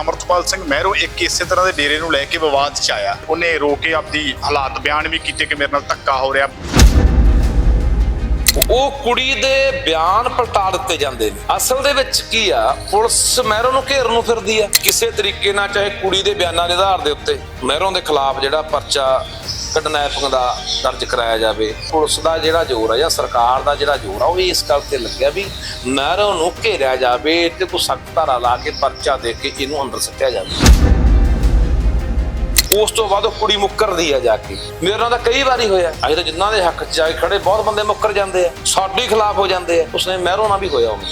ਅਮਰਤਪਾਲ ਸਿੰਘ ਮਹਿਰੋ ਇੱਕ ਇਸੇ ਤਰ੍ਹਾਂ ਦੇ ਡੇਰੇ ਨੂੰ ਲੈ ਕੇ ਵਿਵਾਦ 'ਚ ਆਇਆ। ਉਹਨੇ ਰੋ ਕੇ ਆਪਦੀ ਹਾਲਾਤ ਬਿਆਨ ਵੀ ਕੀਤੇ ਕਿ ਮੇਰੇ ਨਾਲ ਧੱਕਾ ਹੋ ਰਿਹਾ। ਉਹ ਕੁੜੀ ਦੇ ਬਿਆਨ ਪਲਟਾ ਦਿੱਤੇ ਜਾਂਦੇ ਨੇ। ਅਸਲ ਦੇ ਵਿੱਚ ਕੀ ਆ, ਪੁਲਿਸ ਮਹਿਰੋਂ ਨੂੰ ਘੇਰਨ ਨੂੰ ਫਿਰਦੀ ਆ। ਕਿਸੇ ਤਰੀਕੇ ਨਾਲ ਚਾਹੇ ਕੁੜੀ ਦੇ ਬਿਆਨਾਂ ਦੇ ਆਧਾਰ ਦੇ ਉੱਤੇ ਮਹਿਰੋਂ ਦੇ ਖਿਲਾਫ ਜਿਹੜਾ ਪਰਚਾ ਕਿਡਨੈਪਿੰਗ ਦਾ ਦਰਜ ਕਰਾਇਆ ਜਾਵੇ, ਪੁਲਿਸ ਦਾ ਜਿਹੜਾ ਜ਼ੋਰ ਆ ਜਾਂ ਸਰਕਾਰ ਦਾ ਜਿਹੜਾ ਜ਼ੋਰ ਆ, ਉਹ ਇਸ ਗੱਲ ਤੇ ਲੱਗਿਆ ਵੀ ਮਹਿਰੋਂ ਨੂੰ ਘੇਰਿਆ ਜਾਵੇ ਤੇ ਕੋਈ ਸਖਤ ਧਾਰਾ ਲਾ ਕੇ ਪਰਚਾ ਦੇ ਕੇ ਇਹਨੂੰ ਅੰਦਰ ਸੱਟਿਆ ਜਾਵੇ। ਉਸ ਤੋਂ ਬਾਅਦ ਉਹ ਕੁੜੀ ਮੁੱਕਰਦੀ ਆ ਜਾ ਕੇ। ਮੇਰੇ ਨਾਲ ਤਾਂ ਕਈ ਵਾਰੀ ਹੋਇਆ। ਅਸੀਂ ਤਾਂ ਜਿਨ੍ਹਾਂ ਦੇ ਹੱਕ 'ਚ ਜਾ ਕੇ ਖੜੇ, ਬਹੁਤ ਬੰਦੇ ਮੁੱਕਰ ਜਾਂਦੇ ਆ। ਸਾਡੇ ਖਿਲਾਫ ਹੋ ਜਾਂਦੇ ਆ। ਉਸਨੇ ਮਹਿਰੋਂ ਨਾਲ ਵੀ ਹੋਇਆ ਉਹਨੂੰ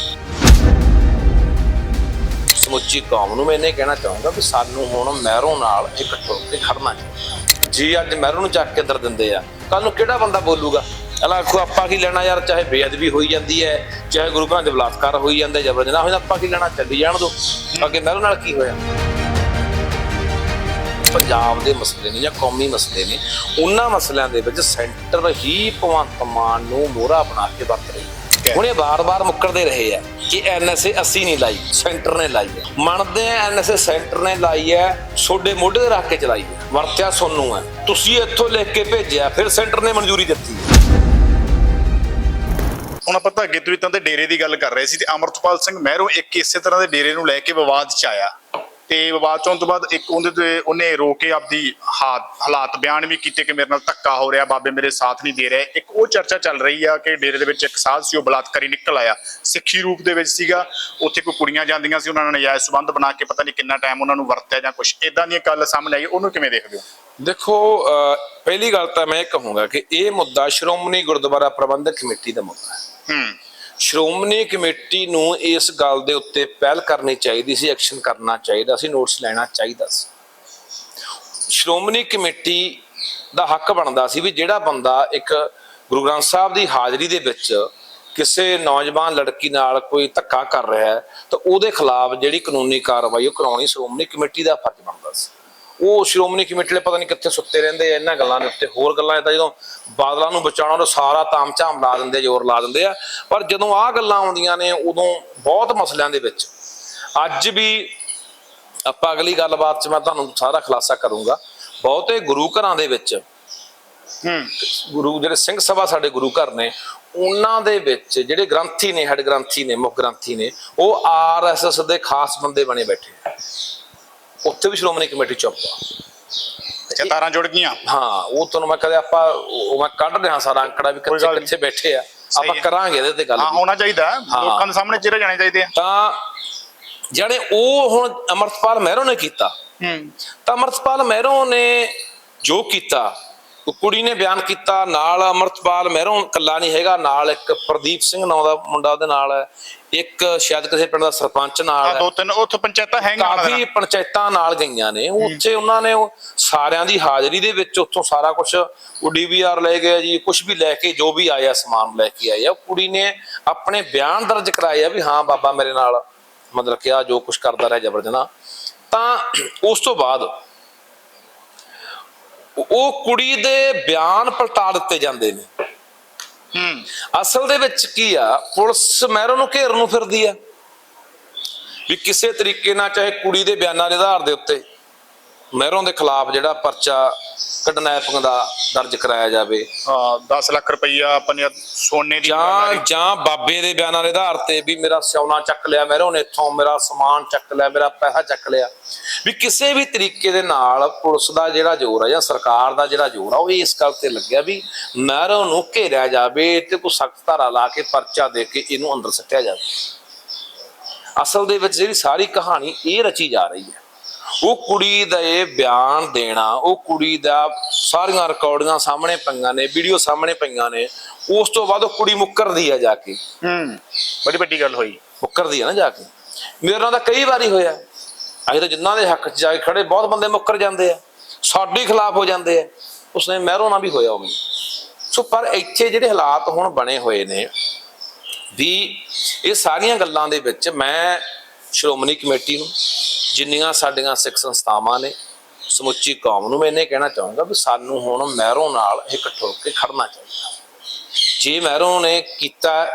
ਸਮੁੱਚੀ ਕੌਮ ਨੂੰ ਮੈਂ ਇਹਨੇ ਕਹਿਣਾ ਚਾਹੂੰਗਾ ਵੀ ਸਾਨੂੰ ਹੁਣ ਮਹਿਰੋਂ ਨਾਲ ਇਕੱਠ ਹੋ ਕੇ ਖੜਨਾ ਚਾਹੀਦਾ। ਜੀ ਅੱਜ ਮਹਿਰੂ ਨੂੰ ਚੱਕ ਕੇ ਅੰਦਰ ਦਿੰਦੇ ਆ। ਕੱਲ ਨੂੰ ਕਿਹੜਾ ਬੰਦਾ ਬੋਲੂਗਾ? ਅਲਾ ਆਖੋ, ਆਪਾਂ ਕੀ ਲੈਣਾ ਯਾਰ? ਚਾਹੇ ਬੇਅਦਬੀ ਹੋਈ ਜਾਂਦੀ ਹੈ, ਚਾਹੇ ਗੁਰੂ ਘਰਾਂ ਦੇ ਬਲਾਤਕਾਰ ਹੋਈ ਜਾਂਦੇ ਜਬਰ ਜਨਾਹ ਹੋਈ ਆਪਾਂ ਕੀ ਲੈਣਾ? ਚੱਲੀ ਜਾਣ ਦੋ। ਅੱਗੇ ਮਹਿਰੂ ਨਾਲ ਕੀ ਹੋਇਆ? ਪੰਜਾਬ ਦੇ ਮਸਲੇ ਨੇ ਜਾਂ ਕੌਮੀ ਮਸਲੇ ਨੇ, ਉਹਨਾਂ ਮਸਲਿਆਂ ਦੇ ਵਿੱਚ ਸੈਂਟਰ ਹੀ ਭਗਵੰਤ ਮਾਨ ਨੂੰ ਮੋਹਰਾ ਬਣਾ ਕੇ ਵਰਤ ਰਹੀ ਹੈ ਹੁਣ ਇਹ ਬਾਰ-ਬਾਰ ਮੁੱਕਰਦੇ ਰਹੇ ਆ ਕਿ ਐਨਐਸਏ ਅਸੀਂ ਨਹੀਂ ਲਾਈ ਸੈਂਟਰ ਨੇ ਲਾਈ ਹੈ। ਮੰਨਦੇ ਆ ਐਨਐਸਏ ਸੈਂਟਰ ਨੇ ਲਾਈ ਹੈ ਛੋਡੇ ਮੋਢੇ ਤੇ ਰੱਖ ਕੇ ਚਲਾਈ ਹੈ। ਵਰਤਿਆ ਸੋਨੂੰ ਹੈ। ਤੁਸੀਂ ਇੱਥੋਂ ਲਿਖ ਕੇ ਭੇਜਿਆ ਫਿਰ ਸੈਂਟਰ ਨੇ ਮਨਜ਼ੂਰੀ ਦਿੱਤੀ ਹੁਣ ਆਪਾਂ ਧਾਗੇ ਤਵੀਤਾਂ ਦੇ ਡੇਰੇ ਦੀ ਗੱਲ ਕਰ ਰਹੇ ਸੀ ਤੇ ਅਮਰਤਪਾਲ ਸਿੰਘ ਮਹਿਰੋ ਇੱਕ ਇਸੇ ਤਰ੍ਹਾਂ ਦੇ ਡੇਰੇ ਨੂੰ ਲੈ ਕੇ ਵਿਵਾਦ 'ਚ ਆਇਆ। ਤੇ ਵਿਵਾਦ 'ਚ ਤੋਂ ਬਾਅਦ ਇੱਕ ਉਹਦੇ ਤੇ ਉਹਨੇ ਰੋ ਕੇ ਆਪਦੀ ਹਾਲਾਤ ਬਿਆਨ ਵੀ ਕੀਤੇ ਕਿ ਮੇਰੇ ਨਾਲ ਧੱਕਾ ਹੋ ਰਿਹਾ ਬਾਬੇ ਮੇਰੇ ਸਾਥ ਨਹੀਂ ਦੇ ਰਹੇ। ਇੱਕ ਉਹ ਚਰਚਾ ਚੱਲ ਰਹੀ ਆ ਕਿ ਡੇਰੇ ਦੇ ਵਿੱਚ ਇੱਕ ਸਾਧ ਸੀ ਉਹ ਬਲਾਤਕਾਰੀ ਨਿਕਲ ਆਇਆ। ਸਿੱਖੀ ਰੂਪ ਦੇ ਵਿੱਚ ਸੀਗਾ ਉੱਥੇ ਕੋਈ ਕੁੜੀਆਂ ਜਾਂਦੀਆਂ ਸੀ ਉਹਨਾਂ ਨਾਲ ਨਜਾਇਜ਼ ਸੰਬੰਧ ਬਣਾ ਕੇ ਪਤਾ ਨਹੀਂ ਕਿੰਨਾ ਟਾਈਮ ਉਹਨਾਂ ਨੂੰ ਵਰਤਿਆ ਜਾਂ ਕੁਝ ਇਦਾਂ ਦੀਆਂ ਗੱਲ ਸਾਹਮਣੇ ਆਈ ਉਹਨੂੰ ਕਿਵੇਂ ਦੇਖਦੇ ਹੋ? ਦੇਖੋ ਪਹਿਲੀ ਗੱਲ ਤਾਂ ਮੈਂ ਇਹ ਕਹੂੰਗਾ ਕਿ ਇਹ ਮੁੱਦਾ ਸ਼੍ਰੋਮਣੀ ਗੁਰਦੁਆਰਾ ਪ੍ਰਬੰਧਕ ਕਮੇਟੀ ਦਾ ਮੁੱਦਾ ਹੈ। ਹੂੰ। ਸ਼੍ਰੋਮਣੀ ਕਮੇਟੀ ਨੂੰ ਇਸ ਗੱਲ ਦੇ ਉੱਤੇ ਪਹਿਲ ਕਰਨੀ ਚਾਹੀਦੀ ਸੀ, ਐਕਸ਼ਨ ਕਰਨਾ ਚਾਹੀਦਾ ਸੀ, ਨੋਟਸ ਲੈਣਾ ਚਾਹੀਦਾ ਸੀ। ਸ਼੍ਰੋਮਣੀ ਕਮੇਟੀ ਦਾ ਹੱਕ ਬਣਦਾ ਸੀ ਵੀ ਜਿਹੜਾ ਬੰਦਾ ਇੱਕ ਗੁਰੂ ਗ੍ਰੰਥ ਸਾਹਿਬ ਦੀ ਹਾਜ਼ਰੀ ਦੇ ਵਿੱਚ ਕਿਸੇ ਨੌਜਵਾਨ ਲੜਕੀ ਨਾਲ ਕੋਈ ਧੱਕਾ ਕਰ ਰਿਹਾ ਹੈ, ਤਾਂ ਉਹਦੇ ਖਿਲਾਫ ਜਿਹੜੀ ਕਾਨੂੰਨੀ ਕਾਰਵਾਈ ਉਹ ਕਰਾਉਣੀ ਸ਼੍ਰੋਮਣੀ ਕਮੇਟੀ ਦਾ ਫਰਜ਼ ਬਣਦਾ ਸੀ। ਉਹ ਸ਼੍ਰੋਮਣੀ ਕਮੇਟੀ ਵਾਲੇ ਪਤਾ ਨਹੀਂ ਕਿੱਥੇ ਸੁੱਤੇ ਰਹਿੰਦੇ ਆ ਇਹਨਾਂ ਗੱਲਾਂ ਦੇ ਉੱਤੇ ਹੋਰ ਗੱਲਾਂ ਤਾਂ ਜਦੋਂ ਬਾਦਲਾਂ ਨੂੰ ਬਚਾਉਣਾ ਉਹ ਸਾਰਾ ਤਾਮਝਾਮ ਲਾ ਦਿੰਦੇ ਜ਼ੋਰ ਲਾ ਦਿੰਦੇ ਆ। ਪਰ ਜਦੋਂ ਆਹ ਗੱਲਾਂ ਆਉਂਦੀਆਂ ਨੇ ਉਦੋਂ ਬਹੁਤ ਮਸਲਿਆਂ ਦੇ ਵਿੱਚ। ਅੱਜ ਵੀ ਆਪਾਂ ਅਗਲੀ ਗੱਲਬਾਤ 'ਚ ਮੈਂ ਤੁਹਾਨੂੰ ਸਾਰਾ ਖੁਲਾਸਾ ਕਰੂੰਗਾ। ਬਹੁਤੇ ਗੁਰੂ ਘਰਾਂ ਦੇ ਵਿੱਚ ਹੂੰ। ਗੁਰੂ ਜਿਹੜੇ ਸਿੰਘ ਸਭਾ ਸਾਡੇ ਗੁਰੂ ਘਰ ਨੇ ਉਹਨਾਂ ਦੇ ਵਿੱਚ ਜਿਹੜੇ ਗ੍ਰੰਥੀ ਨੇ ਹੈਡ ਗ੍ਰੰਥੀ ਨੇ ਮੁੱਖ ਗ੍ਰੰਥੀ ਨੇ ਉਹ ਆਰਐਸਐਸ ਦੇ ਖਾਸ ਬੰਦੇ ਬਣੇ ਬੈਠੇ ਆ। ਉੱਥੇ ਵੀ ਸ਼੍ਰੋਮਣੀ ਕਮੇਟੀ ਚੁੱਪ ਆ ਅੱਛਾ ਤਾਰਾਂ ਜੁੜ ਗਈਆਂ ਹਾਂ ਉਹ ਤੁਹਾਨੂੰ ਮੈਂ ਕਦੇ ਆਪਾਂ ਉਹ ਮੈਂ ਕੱਢ ਰਿਹਾ ਸਾਰਾ ਅੰਕੜਾ ਵੀ ਕਿੱਥੇ। ਕਿੱਥੇ ਬੈਠੇ ਆ ਆਪਾਂ। ਕਰਾਂਗੇ ਇਹਦੇ ਤੇ ਗੱਲ ਹਾਂ। ਹੋਣਾ ਚਾਹੀਦਾ। ਲੋਕਾਂ ਦੇ ਸਾਹਮਣੇ ਚਿਹਰੇ ਜਾਣੇ ਚਾਹੀਦੇ ਆ ਤਾਂ ਜਿਹੜੇ ਉਹ ਹੁਣ ਅਮਰਤਪਾਲ ਮਹਿਰੋ ਨੇ ਕੀਤਾ ਹੂੰ ਤਾਂ ਅਮਰਤਪਾਲ ਮਹਿਰੋ ਨੇ ਜੋ ਕੀਤਾ ਕੁੜੀ ਨੇ ਬਿਆਨ ਕੀਤਾ ਨਾਲ ਅਮਰਤਪਾਲ ਮਹਿਰੋ ਇਕੱਲਾ ਨਹੀਂ ਹੈਗਾ ਨਾਲ ਇੱਕ ਪ੍ਰਦੀਪ ਸਿੰਘ ਨਾਂ ਦਾ ਮੁੰਡਾ ਉਹਦੇ ਨਾਲ ਹੈ। ਇੱਕ ਸ਼ਾਇਦ ਕਿਸੇ ਪਿੰਡ ਦਾ ਸਰਪੰਚ ਨਾਲ ਆ ਹੈ। ਦੋ ਤਿੰਨ ਉੱਥੇ ਪੰਚਾਇਤਾਂ ਹੈਗੀਆਂ ਕਾਫੀ। ਪੰਚਾਇਤਾਂ ਨਾਲ ਗਈਆਂ ਨੇ। ਉੱਥੇ ਉਹਨਾਂ ਨੇ ਸਾਰਿਆਂ ਦੀ ਹਾਜ਼ਰੀ ਦੇ ਵਿੱਚ ਉੱਥੋਂ ਸਾਰਾ ਕੁਝ ਉਹ ਡੀਵੀਆਰ ਲੈ ਗਏ ਜੀ ਕੁਝ ਵੀ ਲੈ ਕੇ ਜੋ ਵੀ ਆਇਆ ਸਮਾਨ ਲੈ ਕੇ ਆਇਆ। ਕੁੜੀ ਨੇ ਆਪਣੇ ਬਿਆਨ ਦਰਜ ਕਰਾਇਆ ਵੀ ਹਾਂ ਬਾਬਾ ਮੇਰੇ ਨਾਲ ਮਤਲਬ ਕਿ ਆ ਜੋ ਕੁਝ ਕਰਦਾ ਰਿਹਾ ਜਬਰ ਜਨਾਹ। ਤਾਂ ਉਸ ਤੋਂ ਬਾਅਦ ਉਹ ਕੁੜੀ ਦੇ ਬਿਆਨ ਪਲਟਾ ਦਿੱਤੇ ਜਾਂਦੇ ਨੇ। ਹੂੰ। ਅਸਲ ਦੇ ਵਿੱਚ ਕੀ ਆ ਪੁਲਿਸ ਮਹਿਰੋਂ ਨੂੰ ਘੇਰਨ ਨੂੰ ਫਿਰਦੀ ਆ। ਵੀ ਕਿਸੇ ਤਰੀਕੇ ਨਾਲ ਚਾਹੇ ਕੁੜੀ ਦੇ ਬਿਆਨਾਂ ਦੇ ਆਧਾਰ ਦੇ ਉੱਤੇ ਮਹਿਰੋਂ ਦੇ ਖਿਲਾਫ ਜਿਹੜਾ ਪਰਚਾ ਕਿਡਨੈਪਿੰਗ ਦਾ ਦਰਜ ਕਰਾਇਆ ਜਾਵੇ। ਹਾਂ 10 ਲੱਖ ਰੁਪਈਆ ਆਪਣੇ ਸੋਨੇ ਦੀ ਜਾਂ ਜਾਂ ਬਾਬੇ ਦੇ ਬਿਆਨਾਂ ਦੇ ਆਧਾਰ ਤੇ ਵੀ ਮੇਰਾ ਸਿਉਣਾ ਚੱਕ ਲਿਆ ਮਹਿਰੋਂ ਨੇ ਇੱਥੋਂ ਮੇਰਾ ਸਮਾਨ ਚੱਕ ਲਿਆ ਮੇਰਾ ਪੈਸਾ ਚੱਕ ਲਿਆ। ਵੀ ਕਿਸੇ ਵੀ ਤਰੀਕੇ ਦੇ ਨਾਲ ਪੁਲਿਸ ਦਾ ਜਿਹੜਾ ਜ਼ੋਰ ਆ ਜਾਂ ਸਰਕਾਰ ਦਾ ਜਿਹੜਾ ਜ਼ੋਰ ਆ ਉਹ ਇਸ ਗੱਲ ਤੇ ਲੱਗਿਆ ਵੀ ਮਹਿਰੋਂ ਨੂੰ ਘੇਰਿਆ ਜਾਵੇ ਤੇ ਕੋਈ ਸਖਤ ਧਾਰਾ ਲਾ ਕੇ ਪਰਚਾ ਦੇ ਕੇ ਇਹਨੂੰ ਅੰਦਰ ਸੱਟਿਆ ਜਾਵੇ। ਅਸਲ ਦੇ ਵਿੱਚ ਜਿਹੜੀ ਸਾਰੀ ਕਹਾਣੀ ਇਹ ਰਚੀ ਜਾ ਰਹੀ ਹੈ। ਉਹ ਕੁੜੀ ਦਾ ਇਹ ਬਿਆਨ ਦੇਣਾ ਉਹ ਕੁੜੀ ਦਾ ਸਾਰੀਆਂ ਰਿਕਾਰਡਿੰਗਾਂ ਸਾਹਮਣੇ ਪਈਆਂ ਨੇ ਵੀਡੀਓ ਸਾਹਮਣੇ ਪਈਆਂ ਨੇ ਉਸ ਤੋਂ ਬਾਅਦ ਉਹ ਕੁੜੀ ਮੁੱਕਰਦੀ ਆ ਜਾ ਕੇ। ਹੂੰ ਬੜੀ ਵੱਡੀ ਗੱਲ ਹੋਈ। ਮੁੱਕਰਦੀ ਆ ਨਾ ਜਾ ਕੇ। ਮੇਰੇ ਨਾਲ ਤਾਂ ਕਈ ਵਾਰੀ ਹੋਇਆ। ਅਸੀਂ ਤਾਂ ਜਿਨ੍ਹਾਂ ਦੇ ਹੱਕ 'ਚ ਜਾ ਕੇ ਖੜੇ ਬਹੁਤ ਬੰਦੇ ਮੁੱਕਰ ਜਾਂਦੇ ਆ। ਸਾਡੇ ਖਿਲਾਫ ਹੋ ਜਾਂਦੇ ਆ। ਉਸਨੇ ਮਹਿਰੋਂ ਨਾਲ ਵੀ ਹੋਇਆ ਉਵੇਂ ਸੋ ਪਰ ਇੱਥੇ ਜਿਹੜੇ ਹਾਲਾਤ ਹੁਣ ਬਣੇ ਹੋਏ ਨੇ ਵੀ ਇਹ ਸਾਰੀਆਂ ਗੱਲਾਂ ਦੇ ਵਿੱਚ ਮੈਂ ਸ਼੍ਰੋਮਣੀ ਕਮੇਟੀ ਨੂੰ ਜਿੰਨੀਆਂ ਸਾਡੀਆਂ ਸਿੱਖ ਸੰਸਥਾਵਾਂ ਨੇ, ਸਮੁੱਚੀ ਕੌਮ ਨੂੰ ਮੈਂ ਇਹਨੇ ਕਹਿਣਾ ਚਾਹੂੰਗਾ ਵੀ ਸਾਨੂੰ ਹੁਣ ਮਹਿਰੋਂ ਨਾਲ ਇਕੱਠ ਹੋ ਕੇ ਖੜਨਾ ਚਾਹੀਦਾ। ਜੇ ਮਹਿਰੋਂ ਨੇ ਕੀਤਾ,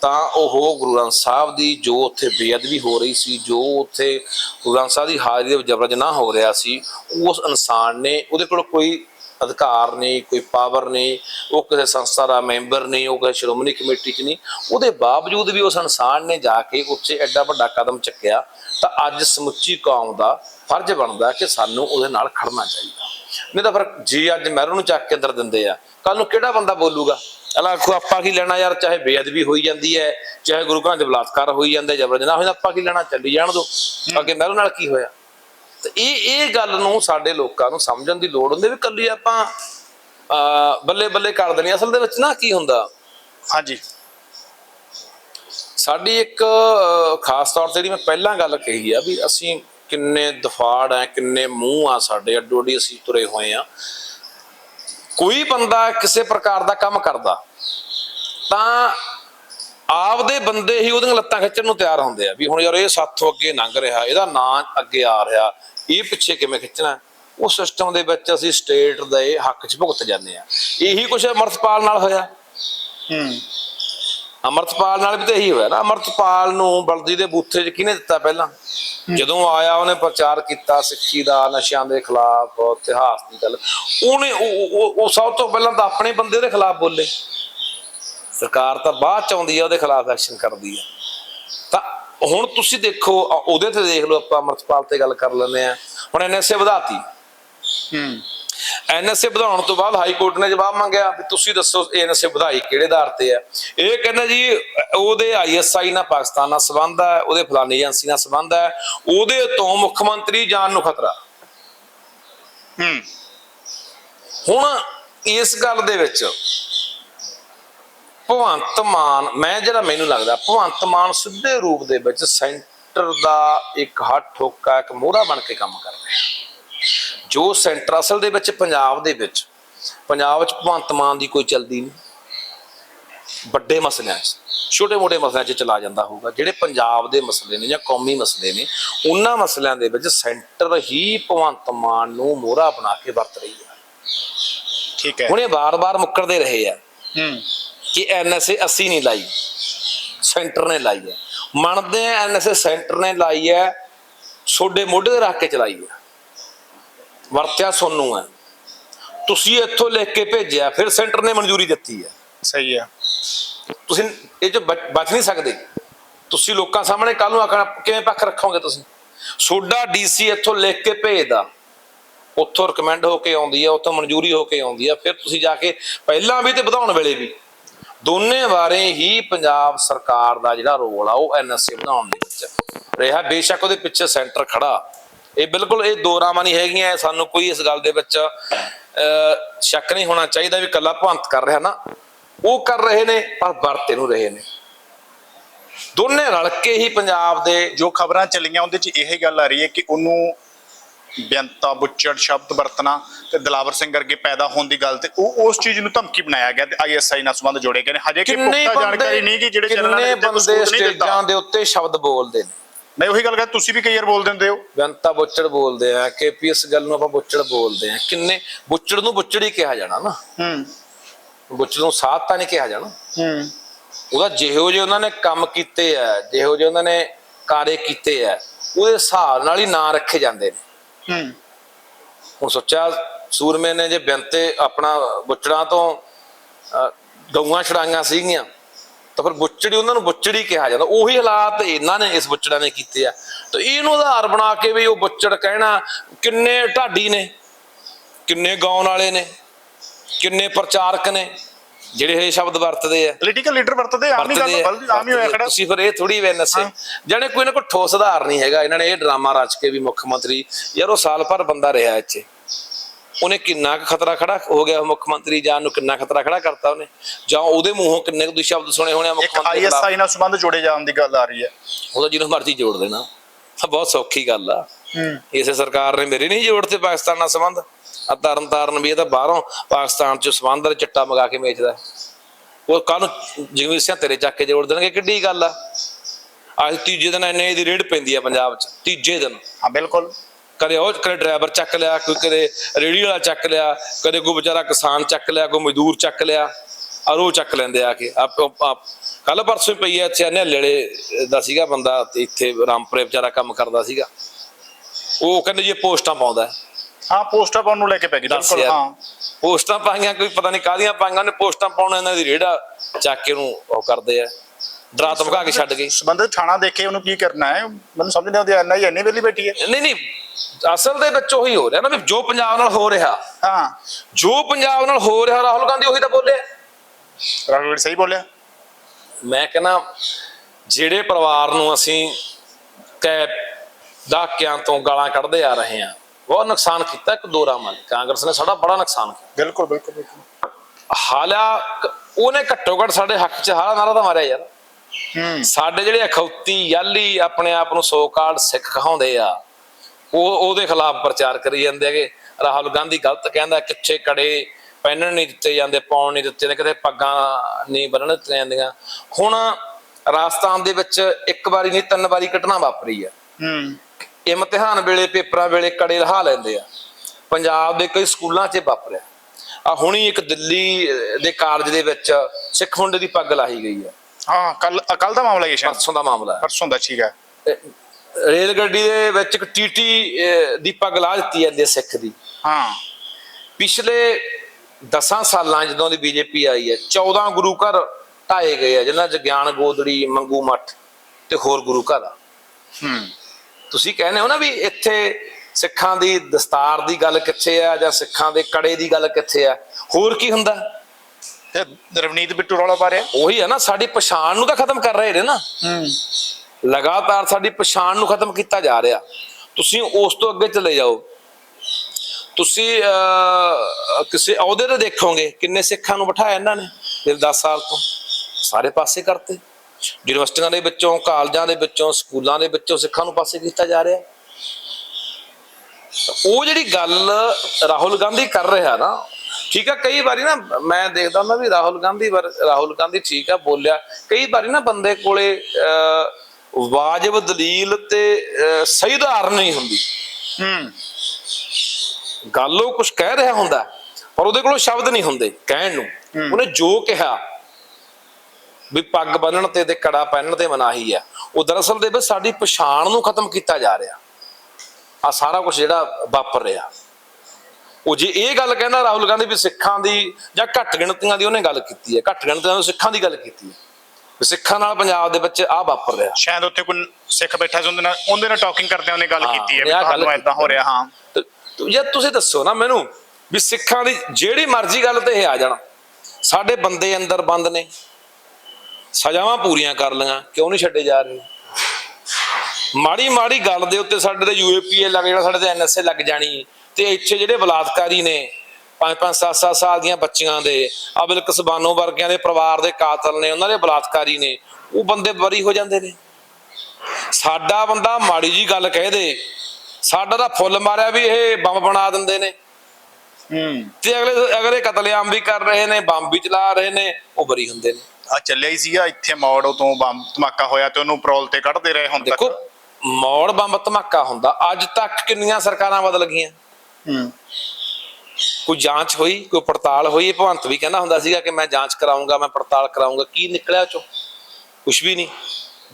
ਤਾਂ ਉਹ ਗੁਰੂ ਗ੍ਰੰਥ ਸਾਹਿਬ ਦੀ ਜੋ ਉੱਥੇ ਬੇਅਦਬੀ ਹੋ ਰਹੀ ਸੀ, ਜੋ ਉੱਥੇ ਗੁਰੂ ਗ੍ਰੰਥ ਸਾਹਿਬ ਦੀ ਹਾਜ਼ਰੀ ਦੇ ਵਿੱਚ ਜਬਰ ਜਨਾਹ ਹੋ ਰਿਹਾ ਸੀ, ਉਸ ਇਨਸਾਨ ਨੇ ਉਹਦੇ ਕੋਲ ਕੋਈ ਅਧਿਕਾਰ ਨਹੀਂ ਕੋਈ ਪਾਵਰ ਨਹੀਂ ਉਹ ਕਿਸੇ ਸੰਸਥਾ ਦਾ ਮੈਂਬਰ ਨਹੀਂ ਉਹ ਕਿਸੇ ਸ਼੍ਰੋਮਣੀ ਕਮੇਟੀ 'ਚ ਨਹੀਂ ਉਹਦੇ ਬਾਵਜੂਦ ਵੀ ਉਸ ਇਨਸਾਨ ਨੇ ਜਾ ਕੇ ਉੱਥੇ ਐਡਾ ਵੱਡਾ ਕਦਮ ਚੱਕਿਆ, ਤਾਂ ਅੱਜ ਸਮੁੱਚੀ ਕੌਮ ਦਾ ਫਰਜ਼ ਬਣਦਾ ਕਿ ਸਾਨੂੰ ਉਹਦੇ ਨਾਲ ਖੜਨਾ ਚਾਹੀਦਾ। ਨਹੀਂ ਤਾਂ ਫਿਰ ਜੀ ਅੱਜ ਮਹਿਰੂ ਨੂੰ ਚੱਕ ਕੇ ਅੰਦਰ ਦਿੰਦੇ ਆ ਕੱਲ ਨੂੰ ਕਿਹੜਾ ਬੰਦਾ ਬੋਲੂਗਾ? ਅਲਾ ਆਖੋ ਆਪਾਂ ਕੀ ਲੈਣਾ ਯਾਰ, ਚਾਹੇ ਬੇਅਦਬੀ ਹੋਈ ਜਾਂਦੀ ਹੈ, ਚਾਹੇ ਗੁਰੂ ਘਰਾਂ ਦੇ ਬਲਾਤਕਾਰ ਹੋਈ ਜਾਂਦਾ ਜਬਰ ਜਨਾਹ ਹੋਈ ਆਪਾਂ ਕੀ ਲੈਣਾ, ਚੱਲੀ ਜਾਣ ਦੋ ਅੱਗੇ ਮਹਿਰੂ ਨਾਲ ਕੀ ਹੋਇਆ? ਤੇ ਇਹ ਇਹ ਗੱਲ ਨੂੰ ਸਾਡੇ ਲੋਕਾਂ ਨੂੰ ਸਮਝਣ ਦੀ ਲੋੜ ਹੁੰਦੀ ਵੀ ਕੱਲੀ ਆਪਾਂ ਬੱਲੇ ਬੱਲੇ ਕਰ ਦੇਣੀ। ਅਸਲ ਦੇ ਵਿੱਚ ਨਾ ਕੀ ਹੁੰਦਾ? ਹਾਂਜੀ। ਸਾਡੀ ਇੱਕ ਖਾਸ ਤੌਰ ਤੇ ਜਿਹੜੀ ਮੈਂ ਪਹਿਲਾਂ ਗੱਲ ਕਹੀ ਆ ਵੀ ਅਸੀਂ ਕਿੰਨੇ ਦਫਾੜ ਆ ਕਿੰਨੇ ਮੂੰਹ ਆ ਸਾਡੇ ਅੱਡੋ ਅੱਡੀ ਅਸੀਂ ਤੁਰੇ ਹੋਏ ਆ। ਕੋਈ ਬੰਦਾ ਕਿਸੇ ਪ੍ਰਕਾਰ ਦਾ ਕੰਮ ਕਰਦਾ ਤਾਂ ਆਪਦੇ ਬੰਦੇ ਹੀ ਉਹਦੀਆਂ ਲੱਤਾਂ ਖਿੱਚਣ ਨੂੰ ਤਿਆਰ ਹੁੰਦੇ ਆ ਵੀ ਹੁਣ ਯਾਰ ਇਹ ਸਾਥੋਂ ਅੱਗੇ ਲੰਘ ਰਿਹਾ ਇਹਦਾ ਨਾਂ ਅੱਗੇ ਆ ਰਿਹਾ ਇਹ ਪਿੱਛੇ ਕਿਵੇਂ ਖਿੱਚਣਾ? ਉਹ ਸਿਸਟਮ ਦੇ ਵਿੱਚ ਅਸੀਂ ਸਟੇਟ ਦੇ ਹੱਕ 'ਚ ਭੁਗਤ ਜਾਂਦੇ ਆ। ਇਹੀ ਕੁਝ ਅਮਰਤਪਾਲ ਨਾਲ ਹੋਇਆ। ਹੂੰ। ਅਮਰਤਪਾਲ ਨਾਲ ਵੀ ਤਾਂ ਇਹੀ ਹੋਇਆ ਨਾ। ਅਮਰਤਪਾਲ ਨੂੰ ਬਲਦੀ ਦੇ ਬੂਥੇ 'ਚ ਕਿਹਨੇ ਦਿੱਤਾ ਪਹਿਲਾਂ? ਜਦੋਂ ਆਇਆ ਉਹਨੇ ਪ੍ਰਚਾਰ ਕੀਤਾ ਸਿੱਖੀ ਦਾ ਨਸ਼ਿਆਂ ਦੇ ਖਿਲਾਫ ਇਤਿਹਾਸ ਦੀ ਗੱਲ। ਉਹਨੇ ਉਹ- ਸਭ ਤੋਂ ਪਹਿਲਾਂ ਤਾਂ ਆਪਣੇ ਬੰਦੇ ਦੇ ਖਿਲਾਫ ਬੋਲੇ। ਸਰਕਾਰ ਤਾਂ ਬਾਅਦ ਚ ਆਉਂਦੀ ਆ ਉਹਦੇ ਖਿਲਾਫ ਐਕਸ਼ਨ ਕਰਦੀ ਆ। ਤਾਂ ਹੁਣ ਤੁਸੀਂ ਦੇਖੋ ਉਹਦੇ ਤੇ ਦੇਖ ਲਓ ਆਪਾਂ ਅਮਰਤਪਾਲ ਤੇ ਗੱਲ ਕਰ ਲੈਂਦੇ ਆ। ਹੁਣ ਐਨਐਸਏ ਵਧਾਤੀ। ਹੂੰ। ਐਨਐਸਏ ਵਧਾਉਣ ਤੋਂ ਬਾਅਦ ਹਾਈ ਕੋਰਟ ਨੇ ਜਵਾਬ ਮੰਗਿਆ ਵੀ ਤੁਸੀਂ ਦੱਸੋ ਐਨਐਸਏ ਵਧਾਈ ਕਿਹੜੇ ਆਧਾਰ ਤੇ ਆ? ਇਹ ਕਹਿੰਦਾ ਜੀ ਉਹਦੇ ਆਈਐਸਆਈ ਨਾਲ ਪਾਕਿਸਤਾਨ ਨਾਲ ਸੰਬੰਧ ਹੈ ਉਹਦੇ ਫਲਾਨੀ ਏਜੰਸੀ ਨਾਲ ਸੰਬੰਧ ਹੈ ਉਹਦੇ ਤੋਂ ਮੁੱਖ ਮੰਤਰੀ ਜਾਨ ਨੂੰ ਖਤਰਾ। ਹੂੰ। ਹੁਣ ਇਸ ਗੱਲ ਦੇ ਵਿੱਚ ਭਗਵੰਤ ਮਾਨ ਮੈਂ ਜਿਹੜਾ ਮੈਨੂੰ ਲੱਗਦਾ ਭਗਵੰਤ ਮਾਨ ਸਿੱਧੇ ਰੂਪ ਦੇ ਵਿੱਚ ਸੈਂਟਰ ਦਾ ਇੱਕ ਹੱਥ ਠੋਕਾ ਇੱਕ ਮੋਹਰਾ ਬਣ ਕੇ ਕੰਮ ਕਰ ਰਿਹਾ। ਜੋ ਸੈਂਟਰ ਅਸਲ ਦੇ ਵਿੱਚ ਪੰਜਾਬ ਦੇ ਵਿੱਚ ਪੰਜਾਬ ਵਿੱਚ ਭਗਵੰਤ ਮਾਨ ਦੀ ਕੋਈ ਚਲਦੀ ਨਹੀਂ। ਵੱਡੇ ਮਸਲਿਆਂ 'ਚ ਛੋਟੇ ਮੋਟੇ ਮਸਲਿਆਂ 'ਚ ਚਲਾ ਜਾਂਦਾ ਹੋਊਗਾ। ਜਿਹੜੇ ਪੰਜਾਬ ਦੇ ਮਸਲੇ ਨੇ ਜਾਂ ਕੌਮੀ ਮਸਲੇ ਨੇ ਉਹਨਾਂ ਮਸਲਿਆਂ ਦੇ ਵਿੱਚ ਸੈਂਟਰ ਹੀ ਭਗਵੰਤ ਮਾਨ ਨੂੰ ਮੋਹਰਾ ਬਣਾ ਕੇ ਵਰਤ ਰਹੀ ਹੈ। ਠੀਕ ਹੈ। ਹੁਣ ਇਹ ਵਾਰ-ਵਾਰ ਮੁੱਕਰਦੇ ਰਹੇ ਆ। ਹੂੰ। ਕਿ ਐਨਐਸਏ ਅਸੀਂ ਨਹੀਂ ਲਾਈ। ਸੈਂਟਰ ਨੇ ਲਾਈ ਹੈ। ਮੰਨਦੇ ਆ ਐਨਐਸਏ ਸੈਂਟਰ ਨੇ ਲਾਈ ਹੈ ਛੋਡੇ ਮੋਢੇ ਤੇ ਰੱਖ ਕੇ ਚਲਾਈ ਹੈ। ਵਰਤਿਆ ਸੋਨੂੰ ਹੈ। ਤੁਸੀਂ ਇੱਥੋਂ ਲਿਖ ਕੇ ਭੇਜਿਆ ਫਿਰ ਸੈਂਟਰ ਨੇ ਮਨਜ਼ੂਰੀ ਦਿੱਤੀ ਹੈ। ਸਹੀ ਹੈ। ਤੁਸੀਂ ਇਹ ਚ ਬਚ ਨਹੀਂ ਸਕਦੇ। ਤੁਸੀਂ ਲੋਕਾਂ ਸਾਹਮਣੇ ਕੱਲ ਨੂੰ ਆਖਣਾ ਕਿਵੇਂ ਪੱਖ ਰੱਖੋਗੇ ਤੁਸੀਂ? ਸੋਡਾ ਡੀਸੀ ਇੱਥੋਂ ਲਿਖ ਕੇ ਭੇਜਦਾ। ਉੱਥੋਂ ਰეკਮੈਂਡ ਹੋ ਕੇ ਆਉਂਦੀ ਹੈ ਉੱਥੋਂ ਮਨਜ਼ੂਰੀ ਹੋ ਕੇ ਆਉਂਦੀ ਹੈ ਫਿਰ ਤੁਸੀਂ ਜਾ ਕੇ ਪਹਿਲਾਂ ਵੀ ਤੇ ਵਧਾਉਣ ਵੇਲੇ ਵੀ ਦੋਨੇ ਬਾਰੇ ਹੀ ਪੰਜਾਬ ਸਰਕਾਰ ਦਾ ਜਿਹੜਾ ਰੋਲ ਆ ਉਹ ਐਨਐਸਏ ਬਣਾਉਣ ਦੇ ਵਿੱਚ ਰਿਹਾ। ਬੇਸ਼ੱਕ ਉਹਦੇ ਪਿੱਛੇ ਸੈਂਟਰ ਖੜਾ। ਇਹ ਬਿਲਕੁਲ ਇਹ ਦੋ ਰਾਵਾਂ ਨਹੀਂ ਹੈਗੀਆਂ ਸਾਨੂੰ ਕੋਈ ਇਸ ਗੱਲ ਦੇ ਵਿੱਚ ਅਹ, ਸ਼ੱਕ ਨਹੀਂ ਹੋਣਾ ਚਾਹੀਦਾ ਵੀ ਕੱਲਾ ਭੰਤ ਕਰ ਰਿਹਾ ਨਾ। ਉਹ ਕਰ ਰਹੇ ਨੇ ਪਰ ਵਰਤੇ ਨੂੰ ਰਹੇ ਨੇ। ਦੋਨੇ ਰਲ ਕੇ ਹੀ ਪੰਜਾਬ ਦੇ ਜੋ ਖਬਰਾਂ ਚੱਲੀਆਂ ਉਹਦੇ 'ਚ ਇਹ ਗੱਲ ਆ ਰਹੀ ਹੈ ਕਿ ਉਹਨੂੰ ਬੇਅੰਤਾ ਬੁੱਚੜ ਸ਼ਬਦ ਵਰਤਣਾ ਤੇ ਦਲਾਵਰ ਸਿੰਘ ਵਰਗੇ ਪੈਦਾ ਹੋਣ ਦੀ ਗੱਲ ਤੇ ਉਹ ਉਸ ਚੀਜ਼ ਨੂੰ ਧਮਕੀ ਬਣਾਇਆ ਗਿਆ ਤੇ ਆਈਐਸਆਈ ਨਾਲ ਸੰਬੰਧ ਜੋੜੇ ਗਏ ਨੇ। ਹਜੇ ਕਿ ਪੁਖਤਾ ਜਾਣਕਾਰੀ ਨਹੀਂ ਕਿ ਜਿਹੜੇ ਚੈਨਲਾਂ ਨੇ ਬੰਦੇ। ਸਟੇਜਾਂ ਦੇ ਉੱਤੇ ਸ਼ਬਦ ਬੋਲਦੇ ਨੇ? ਮੈਂ ਉਹੀ ਗੱਲ ਕਰ ਤੁਸੀਂ ਵੀ ਕਈ ਵਾਰ ਬੋਲ ਦਿੰਦੇ ਹੋ। ਬੇਅੰਤਾ ਬੁੱਚੜ ਬੋਲਦੇ ਆ ਕੇਪੀਐਸ ਗੱਲ ਨੂੰ ਆਪਾਂ ਬੁੱਚੜ ਬੋਲਦੇ ਆ। ਕਿੰਨੇ ਬੁੱਚੜ ਨੂੰ ਬੁੱਚੜ ਹੀ ਕਿਹਾ ਜਾਣਾ ਨਾ। ਹੂੰ। ਬੁੱਚੜ ਨੂੰ ਸਾਥ ਤਾਂ ਨਹੀਂ ਕਿਹਾ ਜਾਣਾ। ਹੂੰ। ਉਹਦਾ ਜਿਹੋ ਜਿਹੇ ਉਹਨਾਂ ਨੇ ਕੰਮ ਕੀਤੇ ਆ ਜਿਹੋ ਜਿਹੇ ਉਹਨਾਂ ਨੇ ਕਾਰੇ ਕੀਤੇ ਆ ਉਹਦੇ ਹਿਸਾਬ ਨਾਲ ਹੀ ਨਾਂ ਰੱਖੇ ਜਾਂਦੇ ਨੇ। ਹੂੰ। ਹੁਣ ਸੋਚਿਆ ਸੂਰਮੇ ਨੇ ਜੇ ਬੇਨਤੇ ਆਪਣਾ ਬੁੱਚੜਾਂ ਤੋਂ ਗਊਆਂ ਛੜਾਈਆਂ ਸੀਗੀਆਂ, ਤਾਂ ਫਿਰ ਬੁੱਚੜੀ ਉਹਨਾਂ ਨੂੰ ਬੁੱਚੜੀ ਕਿਹਾ ਜਾਂਦਾ। ਉਹੀ ਹਾਲਾਤ ਇਹਨਾਂ ਨੇ ਇਸ ਬੁੱਚੜਾਂ ਨੇ ਕੀਤੇ ਆ। ਤਾਂ ਇਹਨੂੰ ਆਧਾਰ ਬਣਾ ਕੇ ਵੀ ਉਹ ਬੁੱਚੜ ਕਹਿਣਾ, ਕਿੰਨੇ ਢਾਡੀ ਨੇ, ਕਿੰਨੇ ਗਾਉਣ ਵਾਲੇ ਨੇ, ਕਿੰਨੇ ਪ੍ਰਚਾਰਕ ਨੇ ਜਿਹੜੇ ਇਹ ਸ਼ਬਦ ਵਰਤਦੇ ਆ। ਪੋਲੀਟੀਕਲ ਲੀਡਰ ਵਰਤਦੇ ਆਮ ਹੀ ਗੱਲ ਬਲਦੀ ਆਮ ਹੀ ਹੋਇਆ ਖੜਾ। ਤੁਸੀਂ ਫਿਰ ਇਹ ਥੋੜੀ ਅਵੇਅਰਨੈਸ ਹੈ। ਜਾਣੇ ਕੋਈ ਨਾ ਕੋਈ ਠੋਸ ਆਧਾਰ ਨਹੀਂ ਹੈਗਾ। ਇਹਨਾਂ ਨੇ ਇਹ ਡਰਾਮਾ ਰਚ ਕੇ ਵੀ ਮੁੱਖ ਮੰਤਰੀ ਯਾਰ ਉਹ ਸਾਲ ਭਰ ਬੰਦਾ ਰਿਹਾ ਇੱਥੇ। ਉਹਨੇ ਕਿੰਨਾ ਕੁ ਖਤਰਾ ਖੜਾ ਹੋ ਗਿਆ ਮੁੱਖ ਮੰਤਰੀ ਜਾਨ ਨੂੰ ਕਿੰਨਾ ਖਤਰਾ ਖੜਾ ਕਰਤਾ ਉਹਨੇ। ਜਾਂ ਉਹਦੇ ਮੂੰਹੋਂ ਕਿੰਨੇ ਕੁ ਦੁ ਸ਼ਬਦ ਸੁਣੇ ਹੋਣੇ ਆ ਮੁੱਖ ਮੰਤਰੀ ਖਿਲਾਫ? ਆਈਐਸਆਈ ਨਾਲ ਸੰਬੰਧ ਜੋੜੇ ਜਾਣ ਦੀ ਗੱਲ ਆ ਰਹੀ ਹੈ। ਉਹਦਾ ਜਿਹਨੂੰ ਮਰਜ਼ੀ ਜੋੜ ਦੇਣਾ। ਬਹੁਤ ਸੌਖੀ ਗੱਲ ਆ। ਹੂੰ। ਇਸੇ ਸਰਕਾਰ ਨੇ ਮੇਰੇ ਨਹੀਂ ਜੋੜਤੇ ਪਾਕਿਸਤਾਨ ਨਾਲ ਸੰਬੰਧ। ਆ ਤਰਨ ਤਾਰਨ ਵੀ ਇਹ ਤਾਂ ਬਾਹਰੋਂ ਪਾਕਿਸਤਾਨ ਚ ਸੰਬੰਧ ਦਾ ਚਿੱਟਾ ਮੰਗਾ ਕੇ ਵੇਚਦਾ। ਉਹ ਕੱਲ ਨੂੰ ਜਿਵੇਂ ਸਿਆ ਤੇਰੇ ਚੱਕ ਕੇ ਜੋੜ ਦੇਣਗੇ ਕਿੱਡੀ ਗੱਲ ਆ। ਅੱਜ ਤੀਜੇ ਦਿਨ ਇੰਨੇ ਦੀ ਰੇਡ ਪੈਂਦੀ ਆ ਪੰਜਾਬ ਚ ਤੀਜੇ ਦਿਨ। ਹਾਂ ਬਿਲਕੁਲ। ਕਦੇ ਉਹ ਕਦੇ ਡਰਾਈਵਰ ਚੱਕ ਲਿਆ ਕੋਈ ਕਦੇ ਰੇੜੀ ਵਾਲਾ ਚੱਕ ਲਿਆ ਕਦੇ ਕੋਈ ਵਿਚਾਰਾ ਕਿਸਾਨ ਚੱਕ ਲਿਆ ਕੋਈ ਮਜ਼ਦੂਰ ਚੱਕ ਲਿਆ ਅਰੋ ਚੱਕ ਲੈਂਦੇ ਆ ਕੇ। ਕੱਲ ਪਰਸੋਂ ਪਈ ਐ ਇੱਥੇ ਨਿਹਲੇੜੇ ਦਾ ਸੀਗਾ ਬੰਦਾ ਤੇ ਇੱਥੇ ਰਾਮਪੁਰੇ ਵਿਚਾਰਾ ਕੰਮ ਕਰਦਾ ਸੀਗਾ। ਉਹ ਕਹਿੰਦੇ ਜੀ ਪੋਸਟਾਂ ਪਾਉਂਦਾ। ਹੈ। ਪੋਸਟਰ ਪਾਉਣ ਨੂੰ ਲੈ ਕੇ ਪੈ ਗਈ ਦੱਸ ਬਿਲਕੁਲ ਯਾਰ। ਹਾਂ। ਪੋਸਟਾਂ ਪਾਈਆਂ ਕੋਈ ਪਤਾ ਨਹੀਂ ਕਾਹਦੀਆਂ ਪਾਈਆਂ ਉਹਨੇ ਪੋਸਟਾਂ ਪਾਉਣਾ ਇਹਨਾਂ ਦੀ ਰੇੜਾ ਚੱਕ ਕੇ ਉਹਨੂੰ ਉਹ ਕਰਦੇ ਆ। ਡਰਾ ਧਮਕਾ ਕੇ ਛੱਡ ਗਏ ਸੰਬੰਧਿਤ ਥਾਣਾ ਦੇਖੇ ਉਹਨੂੰ ਕੀ ਕਰਨਾ ਹੈ ਮੈਨੂੰ ਸਮਝ ਨਹੀਂ ਆਉਂਦੀ ਐਨਾ ਹੀ ਐਨੀ ਵੇਲੀ ਬੈਠੀ ਹੈ। ਨਹੀਂ ਨਹੀਂ ਅਸਲ ਦੇ ਵਿੱਚ ਉਹੀ ਹੋ ਰਿਹਾ ਨਾ ਵੀ ਜੋ ਪੰਜਾਬ ਨਾਲ ਹੋ ਰਿਹਾ। ਹਾਂ। ਜੋ ਪੰਜਾਬ ਨਾਲ ਹੋ ਰਿਹਾ ਰਾਹੁਲ ਗਾਂਧੀ ਉਹੀ ਤਾਂ ਬੋਲੇ ਰਾਘਵੀਰ ਸਹੀ ਬੋਲਿਆ। ਮੈਂ ਕਹਿੰਦਾ ਜਿਹੜੇ ਪਰਿਵਾਰ ਨੂੰ ਅਸੀਂ ਕੈ ਦਹਾਕਿਆਂ ਤੋਂ ਗਾਲਾਂ ਕੱਢਦੇ ਆ ਰਹੇ ਹਾਂ ਬਹੁਤ ਨੁਕਸਾਨ ਕੀਤਾ ਇੱਕ ਦੋਰਾ ਮਨ ਕਾਂਗਰਸ ਨੇ ਸਾਡਾ ਬੜਾ ਨੁਕਸਾਨ ਕੀਤਾ। ਬਿਲਕੁਲ ਬਿਲਕੁਲ ਬਿਲਕੁਲ। ਹਾਲਾ ਉਹਨੇ ਘੱਟੋ ਘੱਟ ਸਾਡੇ ਹੱਕ 'ਚ ਹਾਲਾ ਨਾਰਾ ਤਾਂ ਮਾਰਿਆ ਯਾਰ। ਹੂੰ। ਸਾਡੇ ਜਿਹੜੇ ਅਖੌਤੀ ਯਾਲੀ ਆਪਣੇ ਆਪ ਨੂੰ ਸੋ ਕਾਰਡ ਸਿੱਖ ਕਹਾਉਂਦੇ ਆ ਉਹ ਉਹਦੇ ਖਿਲਾਫ ਪ੍ਰਚਾਰ ਕਰੀ ਜਾਂਦੇ ਹੈਗੇ। ਰਾਹੁਲ ਗਾਂਧੀ ਗਲਤ ਕਹਿੰਦਾ ਕਿੱਥੇ ਕੜੇ ਪਹਿਨਣ ਨਹੀਂ ਦਿੱਤੇ ਜਾਂਦੇ ਪਾਉਣ ਨਹੀਂ ਦਿੱਤੇ ਨੇ ਕਿਤੇ ਪੱਗਾਂ ਨਹੀਂ ਬੰਨਣ ਦਿੱਤੀਆਂ ਜਾਂਦੀਆਂ। ਹੁਣ ਰਾਜਸਥਾਨ ਦੇ ਵਿੱਚ ਇੱਕ ਵਾਰੀ ਨਹੀਂ ਤਿੰਨ ਵਾਰੀ ਘਟਨਾ ਵਾਪਰੀ ਆ। ਹੂੰ। ਇਮਤਿਹਾਨ ਵੇਲੇ ਪੇਪਰਾਂ ਵੇਲੇ ਕੜੇ ਲਹਾ ਲੈਂਦੇ ਆ। ਪੰਜਾਬ ਦੇ ਕਈ ਸਕੂਲਾਂ 'ਚ ਵਾਪਰਿਆ। ਆ ਹੁਣੀ ਇੱਕ ਦਿੱਲੀ ਦੇ ਕਾਲਜ ਦੇ ਵਿੱਚ ਸਿੱਖ ਮੁੰਡੇ ਦੀ ਪੱਗ ਲਾਹੀ ਗਈ ਆ। ਹਾਂ ਕੱਲ ਕੱਲ ਦਾ ਮਾਮਲਾ ਇਹ ਸ਼ਾਇਦ? ਪਰਸੋਂ ਦਾ ਮਾਮਲਾ ਹੈ। ਪਰਸੋਂ ਦਾ ਠੀਕ ਹੈ। ਰੇਲ ਗੱਡੀ ਦੇ ਵਿੱਚ ਇੱਕ ਟੀਟੀ ਦੀ ਪੱਗ ਲਾ ਦਿੱਤੀ ਜਾਂਦੀ ਹੈ ਸਿੱਖ ਦੀ। ਹਾਂ। ਪਿਛਲੇ 10 ਸਾਲਾਂ ਜਦੋਂ ਦੀ ਬੀਜੇਪੀ ਆਈ ਹੈ 14 ਗੁਰੂ ਘਰ ਢਾਏ ਗਏ ਆ ਜਿਨ੍ਹਾਂ 'ਚ ਗਿਆਨ ਗੋਦੜੀ ਮੰਗੂ ਮੱਠ ਤੇ ਹੋਰ ਗੁਰੂ ਘਰ ਹੂੰ। ਤੁਸੀਂ ਕਹਿੰਦੇ ਹੋ ਨਾ ਵੀ ਇੱਥੇ ਸਿੱਖਾਂ ਦੀ ਦਸਤਾਰ ਦੀ ਗੱਲ ਕਿੱਥੇ ਆ ਜਾਂ ਸਿੱਖਾਂ ਦੇ ਕੜੇ ਦੀ ਗੱਲ ਕਿੱਥੇ ਆ? ਹੋਰ ਕੀ ਹੁੰਦਾ? ਤੇ ਰਵਨੀਤ ਬਿੱਟੂ ਰੌਲਾ ਪਾ ਰਿਹਾ? ਉਹੀ ਹੈ ਨਾ ਸਾਡੀ ਪਛਾਣ ਨੂੰ ਤਾਂ ਖਤਮ ਕਰ ਰਹੇ ਨੇ ਨਾ। ਹੂੰ। ਲਗਾਤਾਰ ਸਾਡੀ ਪਛਾਣ ਨੂੰ ਖਤਮ ਕੀਤਾ ਜਾ ਰਿਹਾ। ਤੁਸੀਂ ਉਸ ਤੋਂ ਅੱਗੇ ਚਲੇ ਜਾਓ। ਤੁਸੀਂ ਕਿਸੇ ਅਹੁਦੇ ਤੇ ਦੇਖੋਗੇ ਕਿੰਨੇ ਸਿੱਖਾਂ ਨੂੰ ਬਿਠਾਇਆ ਇਹਨਾਂ ਨੇ ਫਿਰ 10 ਸਾਲ ਤੋਂ। ਸਾਰੇ ਪਾਸੇ ਕਰਤੇ। ਯੂਨੀਵਰਸਿਟੀਆਂ ਦੇ ਵਿੱਚੋਂ ਕਾਲਜਾਂ ਦੇ ਵਿੱਚੋਂ ਸਕੂਲਾਂ ਦੇ ਵਿੱਚੋਂ ਸਿੱਖਾਂ ਨੂੰ ਪਾਸੇ ਕੀਤਾ ਜਾ ਰਿਹਾ। ਉਹ ਜਿਹੜੀ ਗੱਲ ਰਾਹੁਲ ਗਾਂਧੀ ਕਰ ਰਿਹਾ ਨਾ ਠੀਕ ਆ ਕਈ ਵਾਰੀ ਨਾ ਮੈਂ ਦੇਖਦਾ ਹੁੰਦਾ ਵੀ ਰਾਹੁਲ ਗਾਂਧੀ ਰਾਹੁਲ ਗਾਂਧੀ ਠੀਕ ਆ ਬੋਲਿਆ। ਕਈ ਵਾਰੀ ਨਾ ਬੰਦੇ ਕੋਲੇ ਵਾਜਬ ਦਲੀਲ ਤੇ ਸਹੀ ਉਦਾਹਰਨ ਨਹੀਂ ਹੁੰਦੀ। ਹੂੰ। ਗੱਲ ਉਹ ਕੁਝ ਕਹਿ ਰਿਹਾ ਹੁੰਦਾ ਪਰ ਉਹਦੇ ਕੋਲ ਸ਼ਬਦ ਨਹੀਂ ਹੁੰਦੇ ਕਹਿਣ ਨੂੰ। ਉਹਨੇ ਜੋ ਕਿਹਾ ਵੀ ਪੱਗ ਬੰਨਣ ਤੇ ਤੇ ਕੜਾ ਪਹਿਨਣ ਤੇ ਮਨਾਹੀ ਆ। ਉਹ ਦਰਅਸਲ ਦੇ ਵਿੱਚ ਸਾਡੀ ਪਛਾਣ ਨੂੰ ਖਤਮ ਕੀਤਾ ਜਾ ਰਿਹਾ। ਆ ਸਾਰਾ ਕੁਝ ਜਿਹੜਾ ਵਾਪਰ ਰਿਹਾ। ਉਹ ਜੇ ਇਹ ਗੱਲ ਕਹਿੰਦਾ ਰਾਹੁਲ ਗਾਂਧੀ ਵੀ ਸਿੱਖਾਂ ਦੀ ਜਾਂ ਘੱਟ ਗਿਣਤੀਆਂ ਦੀ ਉਹਨੇ ਗੱਲ ਕੀਤੀ ਹੈ। ਘੱਟ ਗਿਣਤੀਆਂ ਤੋਂ ਸਿੱਖਾਂ ਦੀ ਗੱਲ ਕੀਤੀ ਹੈ। ਸਿੱਖਾਂ ਨਾਲ ਪੰਜਾਬ ਦੇ ਵਿੱਚ ਆ ਵਾਪਰ ਰਿਹਾ। ਸ਼ਾਇਦ ਉੱਥੇ ਕੋਈ ਸਿੱਖ ਬੈਠਾ ਸੀ ਉਹਦੇ ਨਾਲ ਉਹਦੇ ਨਾਲ ਟਾਕਿੰਗ ਕਰਦੇ ਉਹਨੇ ਗੱਲ ਕੀਤੀ ਹੈ ਤੁਹਾਨੂੰ ਏਦਾਂ ਹੋ ਰਿਹਾ ਹਾਂ। ਯਾਰ ਤੁਸੀਂ ਦੱਸੋ ਨਾ ਮੈਨੂੰ ਵੀ ਸਿੱਖਾਂ ਦੀ ਜਿਹੜੀ ਮਰਜ਼ੀ ਗੱਲ ਤੇ ਇਹ ਆ ਜਾਣ। ਸਾਡੇ ਬੰਦੇ ਅੰਦਰ ਬੰਦ ਨੇ। ਸਜ਼ਾਵਾਂ ਪੂਰੀਆਂ ਕਰ ਲਈਆਂ, ਕਿਉਂ ਨਹੀਂ ਛੱਡੇ ਜਾ ਰਹੇ? ਮਾੜੀ ਮਾੜੀ ਗੱਲ ਦੇ ਉੱਤੇ ਸਾਡੇ ਤੇ ਯੂਏਪੀਏ ਲੱਗ ਜਾਣਾ ਸਾਡੇ ਤੇ ਐਨਐਸਏ ਲੱਗ ਜਾਣੀ ਤੇ ਇੱਥੇ ਜਿਹੜੇ ਬਲਾਤਕਾਰੀ ਨੇ, ਪੰਜ ਪੰਜ, ਸੱਤ ਸੱਤ ਸਾਲ ਦੀਆਂ ਬੱਚੀਆਂ ਦੇ, ਅਬਲ ਕਸਬਾਨੋ ਵਰਗਿਆਂ ਦੇ ਪਰਿਵਾਰ ਦੇ ਕਾਤਲ ਨੇ, ਉਹਨਾਂ ਦੇ ਬਲਾਤਕਾਰੀ ਨੇ, ਉਹ ਬੰਦੇ ਬਰੀ ਹੋ ਜਾਂਦੇ ਨੇ। ਸਾਡਾ ਬੰਦਾ ਮਾੜੀ ਜੀ ਗੱਲ ਕਹਿ ਦੇ, ਸਾਡਾ ਤਾਂ ਫੁੱਲ ਮਾਰਿਆ ਵੀ ਇਹ ਬੰਬ ਬਣਾ ਦਿੰਦੇ ਨੇ। ਤੇ ਅਗਲੇ ਅਗਲੇ ਕਤਲੇਆਮ ਵੀ ਕਰ ਰਹੇ ਨੇ ਬੰਬ ਵੀ ਚਲਾ ਰਹੇ ਨੇ ਉਹ ਬਰੀ ਹੁੰਦੇ ਨੇ। ਆ ਚੱਲਿਆ ਹੀ ਸੀਗਾ ਇੱਥੇ ਮੌੜ ਤੋਂ ਬੰਬ ਧਮਾਕਾ ਹੋਇਆ ਤੇ ਉਹਨੂੰ ਪੈਰੋਲ ਤੇ ਕੱਢਦੇ ਰਹੇ ਹੁਣ ਤੱਕ। ਦੇਖੋ ਮੌੜ ਬੰਬ ਧਮਾਕਾ ਹੁੰਦਾ ਅੱਜ ਤੱਕ ਕਿੰਨੀਆਂ ਸਰਕਾਰਾਂ ਬਦਲ ਗਈਆਂ। ਹੂੰ। ਕੋਈ ਜਾਂਚ ਹੋਈ ਕੋਈ ਪੜਤਾਲ ਹੋਈ ਭਵੰਤ ਵੀ ਕਹਿੰਦਾ ਹੁੰਦਾ ਸੀਗਾ ਕਿ ਮੈਂ ਜਾਂਚ ਕਰਾਉਂਗਾ ਮੈਂ ਪੜਤਾਲ ਕਰਾਉਂਗਾ ਕੀ ਨਿਕਲਿਆ ਉਹ ਚੋਂ? ਕੁਝ ਵੀ ਨਹੀਂ।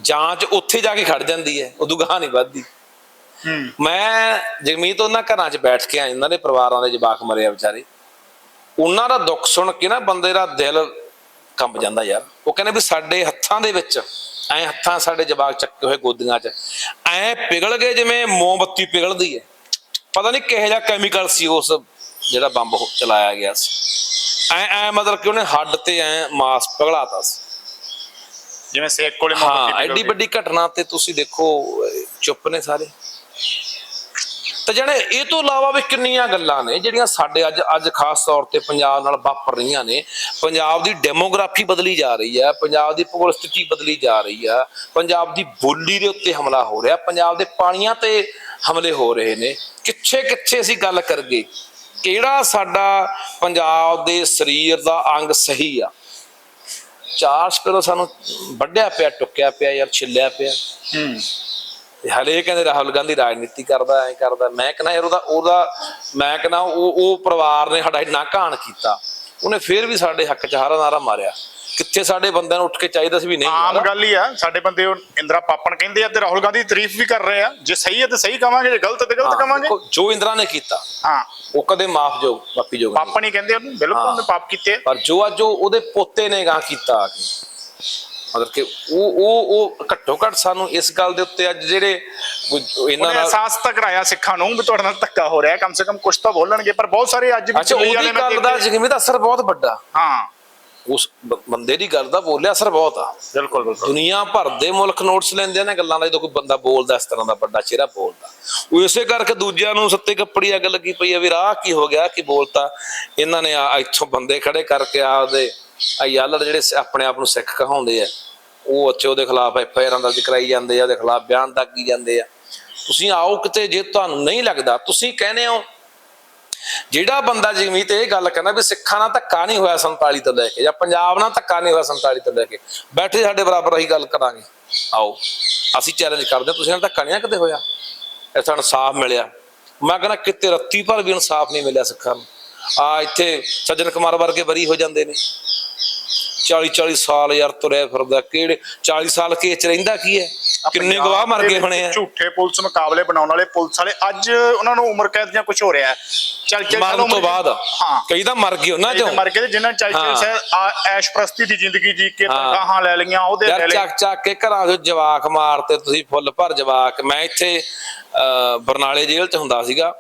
ਜਾਂਚ ਉੱਥੇ ਜਾ ਕੇ ਖੜ ਜਾਂਦੀ ਹੈ ਉਦੋਂ ਗਾਹ ਨਹੀਂ ਵੱਧਦੀ। ਮੈਂ ਜਗਮੀਤ ਉਹਨਾਂ ਘਰਾਂ 'ਚ ਬੈਠ ਕੇ ਆਇਆ ਇਹਨਾਂ ਦੇ ਪਰਿਵਾਰਾਂ ਦੇ ਜਵਾਕ ਮਰੇ ਆ ਵਿਚਾਰੇ। ਉਹਨਾਂ ਦਾ ਦੁੱਖ ਸੁਣ ਕੇ ਨਾ ਬੰਦੇ ਦਾ ਦਿਲ ਕੰਬ ਜਾਂਦਾ ਯਾਰ। ਉਹ ਕਹਿੰਦੇ ਵੀ ਸਾਡੇ ਹੱਥਾਂ ਦੇ ਵਿੱਚ ਐ ਹੱਥਾਂ ਸਾਡੇ ਜਵਾਕ ਚੱਕੇ ਹੋਏ ਗੋਦੀਆਂ 'ਚ ਐ ਪਿਘਲ ਗਏ ਜਿਵੇਂ ਮੋਮਬੱਤੀ ਪਿਘਲਦੀ ਹੈ ਪਤਾ ਨਹੀਂ ਕਿਹੋ ਜਿਹਾ ਕੈਮੀਕਲ ਸੀ ਉਸ ਜਿਹੜਾ ਬੰਬ ਚਲਾਇਆ ਗਿਆ ਸੀ। ਐ ਐ ਮਤਲਬ ਕਿ ਉਹਨੇ ਹੱਡ ਤੇ ਐ ਮਾਸ ਪਿਘਲਾਤਾ ਸੀ। ਜਿਵੇਂ ਸੇਕ ਕੋਲੇ ਹਾਂ ਮੋਮਬੱਤੀ ਐਡੀ। ਵੱਡੀ ਘਟਨਾ ਤੇ ਤੁਸੀਂ ਦੇਖੋ ਚੁੱਪ ਨੇ ਸਾਰੇ। ਤੇ ਜਿਹੜੇ ਇਹ ਤੋਂ ਇਲਾਵਾ ਵੀ ਕਿੰਨੀਆਂ ਗੱਲਾਂ ਨੇ ਜਿਹੜੀਆਂ ਸਾਡੇ ਅੱਜ ਅੱਜ ਖਾਸ ਤੌਰ ਤੇ ਪੰਜਾਬ ਨਾਲ ਵਾਪਰ ਰਹੀਆਂ ਨੇ। ਪੰਜਾਬ ਦੀ ਡੈਮੋਗ੍ਰਾਫੀ ਬਦਲੀ ਜਾ ਰਹੀ ਹੈ, ਪੰਜਾਬ ਦੀ ਭੂਗੋਲ ਸਥਿਤੀ ਬਦਲੀ ਜਾ ਰਹੀ ਹੈ, ਪੰਜਾਬ ਦੀ ਬੋਲੀ ਦੇ ਉੱਤੇ ਹਮਲਾ ਹੋ ਰਿਹਾ, ਪੰਜਾਬ ਦੇ ਪਾਣੀਆਂ ਤੇ ਹਮਲੇ ਹੋ ਰਹੇ ਨੇ। ਕਿੱਥੇ ਕਿੱਥੇ ਅਸੀਂ ਗੱਲ ਕਰਗੇ? ਕਿਹੜਾ ਸਾਡਾ ਪੰਜਾਬ ਦੇ ਸਰੀਰ ਦਾ ਅੰਗ ਸਹੀ ਆ? ਚਾਰ ਸਪੇਰੋ ਸਾਨੂੰ ਵੱਢਿਆ ਪਿਆ, ਟੁੱਕਿਆ ਪਿਆ ਯਾਰ, ਛਿੱਲਿਆ ਪਿਆ। ਹੂੰ। ਤੇ ਹਲੇ ਇਹ ਕਹਿੰਦੇ ਰਾਹੁਲ ਗਾਂਧੀ ਰਾਜਨੀਤੀ ਕਰਦਾ ਐ ਕਰਦਾ। ਮੈਂ ਕਹਿੰਦਾ ਯਾਰ ਉਹਦਾ ਉਹਦਾ ਮੈਂ ਕਹਿੰਦਾ ਉਹ ਉਹ ਪਰਿਵਾਰ ਨੇ ਸਾਡਾ ਇੰਨਾ ਘਾਣ ਕੀਤਾ। ਉਹਨੇ ਫੇਰ ਵੀ ਸਾਡੇ ਹੱਕ 'ਚ ਹਾਰਾ ਨਾਰਾ ਮਾਰਿਆ। ਕਿੱਥੇ ਸਾਡੇ ਬੰਦਿਆਂ ਨੂੰ ਉੱਠ ਕੇ ਚਾਹੀਦਾ ਸੀ ਵੀ ਨਹੀਂ ਆਮ ਗੱਲ ਹੀ ਆ ਸਾਡੇ ਬੰਦੇ ਉਹ ਇੰਦਰਾ ਪਾਪਣ ਕਹਿੰਦੇ ਆ ਤੇ ਰਾਹੁਲ ਗਾਂਧੀ ਦੀ ਤਾਰੀਫ ਵੀ ਕਰ ਰਹੇ ਆ। ਜੇ ਸਹੀ ਹੈ ਤੇ ਸਹੀ ਕਵਾਂਗੇ ਜੇ ਗਲਤ ਤੇ ਗਲਤ ਕਵਾਂਗੇ। ਜੋ ਇੰਦਰਾ ਨੇ ਕੀਤਾ ਹਾਂ। ਉਹ ਕਦੇ ਮਾਫ ਜੋ ਮਾਫੀ ਜੋ ਪਾਪਣ ਹੀ ਕਹਿੰਦੇ ਉਹਨੂੰ ਬਿਲਕੁਲ ਉਹਨੇ ਪਾਪ ਕੀਤੇ। ਪਰ ਜੋ ਅੱਜ ਉਹ ਉਹਦੇ ਪੋਤੇ ਨੇ ਗਾਂ ਕੀਤਾ ਆ ਕੇ ਮਤਲਬ ਕਿ ਉਹ ਉਹ ਉਹ ਘੱਟੋ ਘੱਟ ਸਾਨੂੰ ਇਸ ਗੱਲ ਦੇ ਉੱਤੇ ਅੱਜ ਜਿਹੜੇ ਇਹਨਾਂ ਨਾਲ ਅਹਿਸਾਸ ਤਾਂ ਕਰਾਇਆ ਸਿੱਖਾਂ ਨੂੰ ਵੀ ਤੁਹਾਡੇ ਨਾਲ ਧੱਕਾ ਹੋ ਰਿਹਾ ਕਮ ਸੇ ਕਮ ਕੁਝ ਤਾਂ ਬੋਲਣਗੇ ਪਰ ਬਹੁਤ ਸਾਰੇ ਅੱਜ ਵੀ ਅੱਛਾ ਉਹਦੀ ਗੱਲ ਦਾ ਜਿਵੇਂ ਦਾ ਅਸਰ ਬਹੁਤ ਵੱਡਾ। ਹਾਂ। ਉਸ ਬੰਦੇ ਦੀ ਗੱਲ ਦਾ ਬੋਲਿਆ ਅਸਰ ਬਹੁਤ ਆ। ਬਿਲਕੁਲ ਬਿਲਕੁਲ। ਦੁਨੀਆ ਭਰ ਦੇ ਮੁਲਕ ਨੋਟਸ ਲੈਂਦੇ ਨੇ ਗੱਲਾਂ ਦਾ ਜਦੋਂ ਕੋਈ ਬੰਦਾ ਬੋਲਦਾ ਇਸ ਤਰ੍ਹਾਂ ਦਾ ਵੱਡਾ ਚਿਹਰਾ ਬੋਲਦਾ। ਉਹ ਇਸੇ ਕਰਕੇ ਦੂਜਿਆਂ ਨੂੰ ਸੱਤੇ ਕੱਪੜੀ ਅੱਗ ਲੱਗੀ ਪਈ ਆ ਵੀ ਰਾਹ ਕੀ ਹੋ ਗਿਆ ਕੀ ਬੋਲਤਾ। ਇਹਨਾਂ ਨੇ ਆ ਇੱਥੋਂ ਬੰਦੇ ਖੜੇ ਕਰਕੇ ਆਪਦੇ ਆ ਜਿਹੜੇ ਆਪਣੇ ਆਪ ਨੂੰ ਸਿੱਖ ਕਹਾਉਂਦੇ ਆ ਉਹ ਅੱਛੇ ਉਹਦੇ ਖਿਲਾਫ ਐਫ ਆਈ ਆਰ ਦਰਜ ਕਰਾਈ ਜਾਂਦੇ ਆ ਉਹਦੇ ਖਿਲਾਫ ਬਿਆਨ ਦਾਗੀ ਜਾਂਦੇ ਆ। ਤੁਸੀਂ ਆਓ ਕਿਤੇ ਜੇ ਤੁਹਾਨੂੰ ਨਹੀਂ ਲੱਗਦਾ ਤੁਸੀਂ ਕਹਿੰਦੇ ਹੋ ਜਿਹੜਾ ਬੰਦਾ ਜਗਮੀਤ ਇਹ ਗੱਲ ਕਹਿੰਦਾ ਵੀ ਸਿੱਖਾਂ ਨਾਲ ਧੱਕਾ ਨਹੀਂ ਹੋਇਆ 47 ਤੋਂ ਲੈ ਕੇ ਜਾਂ ਪੰਜਾਬ ਨਾਲ ਧੱਕਾ ਨਹੀਂ ਹੋਇਆ 47 ਤੋਂ ਲੈ ਕੇ ਬੈਠੇ ਸਾਡੇ ਬਰਾਬਰ ਅਸੀਂ ਗੱਲ ਕਰਾਂਗੇ। ਆਓ ਅਸੀਂ ਚੈਲੰਜ ਕਰਦੇ ਹਾਂ, ਤੁਸੀਂ ਨਾਲ ਧੱਕਾ ਨਹੀਂ ਕਿਤੇ ਹੋਇਆ। ਇਹ ਇਨਸਾਫ ਮਿਲਿਆ। ਮੈਂ ਕਹਿੰਦਾ ਕਿਤੇ ਰੱਤੀ ਭਰ ਵੀ ਇਨਸਾਫ ਨਹੀਂ ਮਿਲਿਆ ਸਿੱਖਾਂ ਨੂੰ। ਆ ਇੱਥੇ ਸੱਜਣ ਕੁਮਾਰ ਵਰਗੇ ਬਰੀ ਹੋ ਜਾਂਦੇ ਨੇ। 40 40 ਸਾਲ ਯਾਰ ਤੁਰਿਆ ਫਿਰਦਾ ਕਿਹੜੇ 40 ਸਾਲ ਕੇਸ ਚ ਰਹਿੰਦਾ ਕੀ ਹੈ? ਕਿੰਨੇ ਗਵਾਹ ਮਰ ਗਏ ਹੋਣੇ ਆ? ਝੂਠੇ ਪੁਲਿਸ ਮੁਕਾਬਲੇ ਬਣਾਉਣ ਵਾਲੇ ਪੁਲਿਸ ਵਾਲੇ ਅੱਜ ਉਹਨਾਂ ਨੂੰ ਉਮਰ ਕੈਦ ਜਾਂ ਕੁਝ ਹੋ ਰਿਹਾ ਚੱਲ ਚੱਲ ਮਰਨ ਤੋਂ ਬਾਅਦ। ਹਾਂ। ਕਈ ਤਾਂ ਮਰ ਗਏ ਉਹਨਾਂ ਚੋਂ। ਮਰ ਗਏ ਜਿਨ੍ਹਾਂ ਹਾਂ। ਚਾਈ ਐਸ਼ ਪ੍ਰਸਤੀ ਦੀ ਜ਼ਿੰਦਗੀ ਜੀ ਕੇ। ਤਨਖਾਹਾਂ ਲੈ ਲਈਆਂ ਉਹਦੇ ਲੈ ਲਏ। ਚੱਕ ਚੱਕ ਕੇ ਘਰਾਂ ਦੇ ਜਵਾਕ ਮਾਰਤੇ ਤੁਸੀਂ ਫੁੱਲ ਭਰ ਜਵਾਕ। ਮੈਂ ਇੱਥੇ ਬਰਨਾਲੇ ਜੇਲ੍ਹ ਚ ਹੁੰਦਾ ਸੀਗਾ।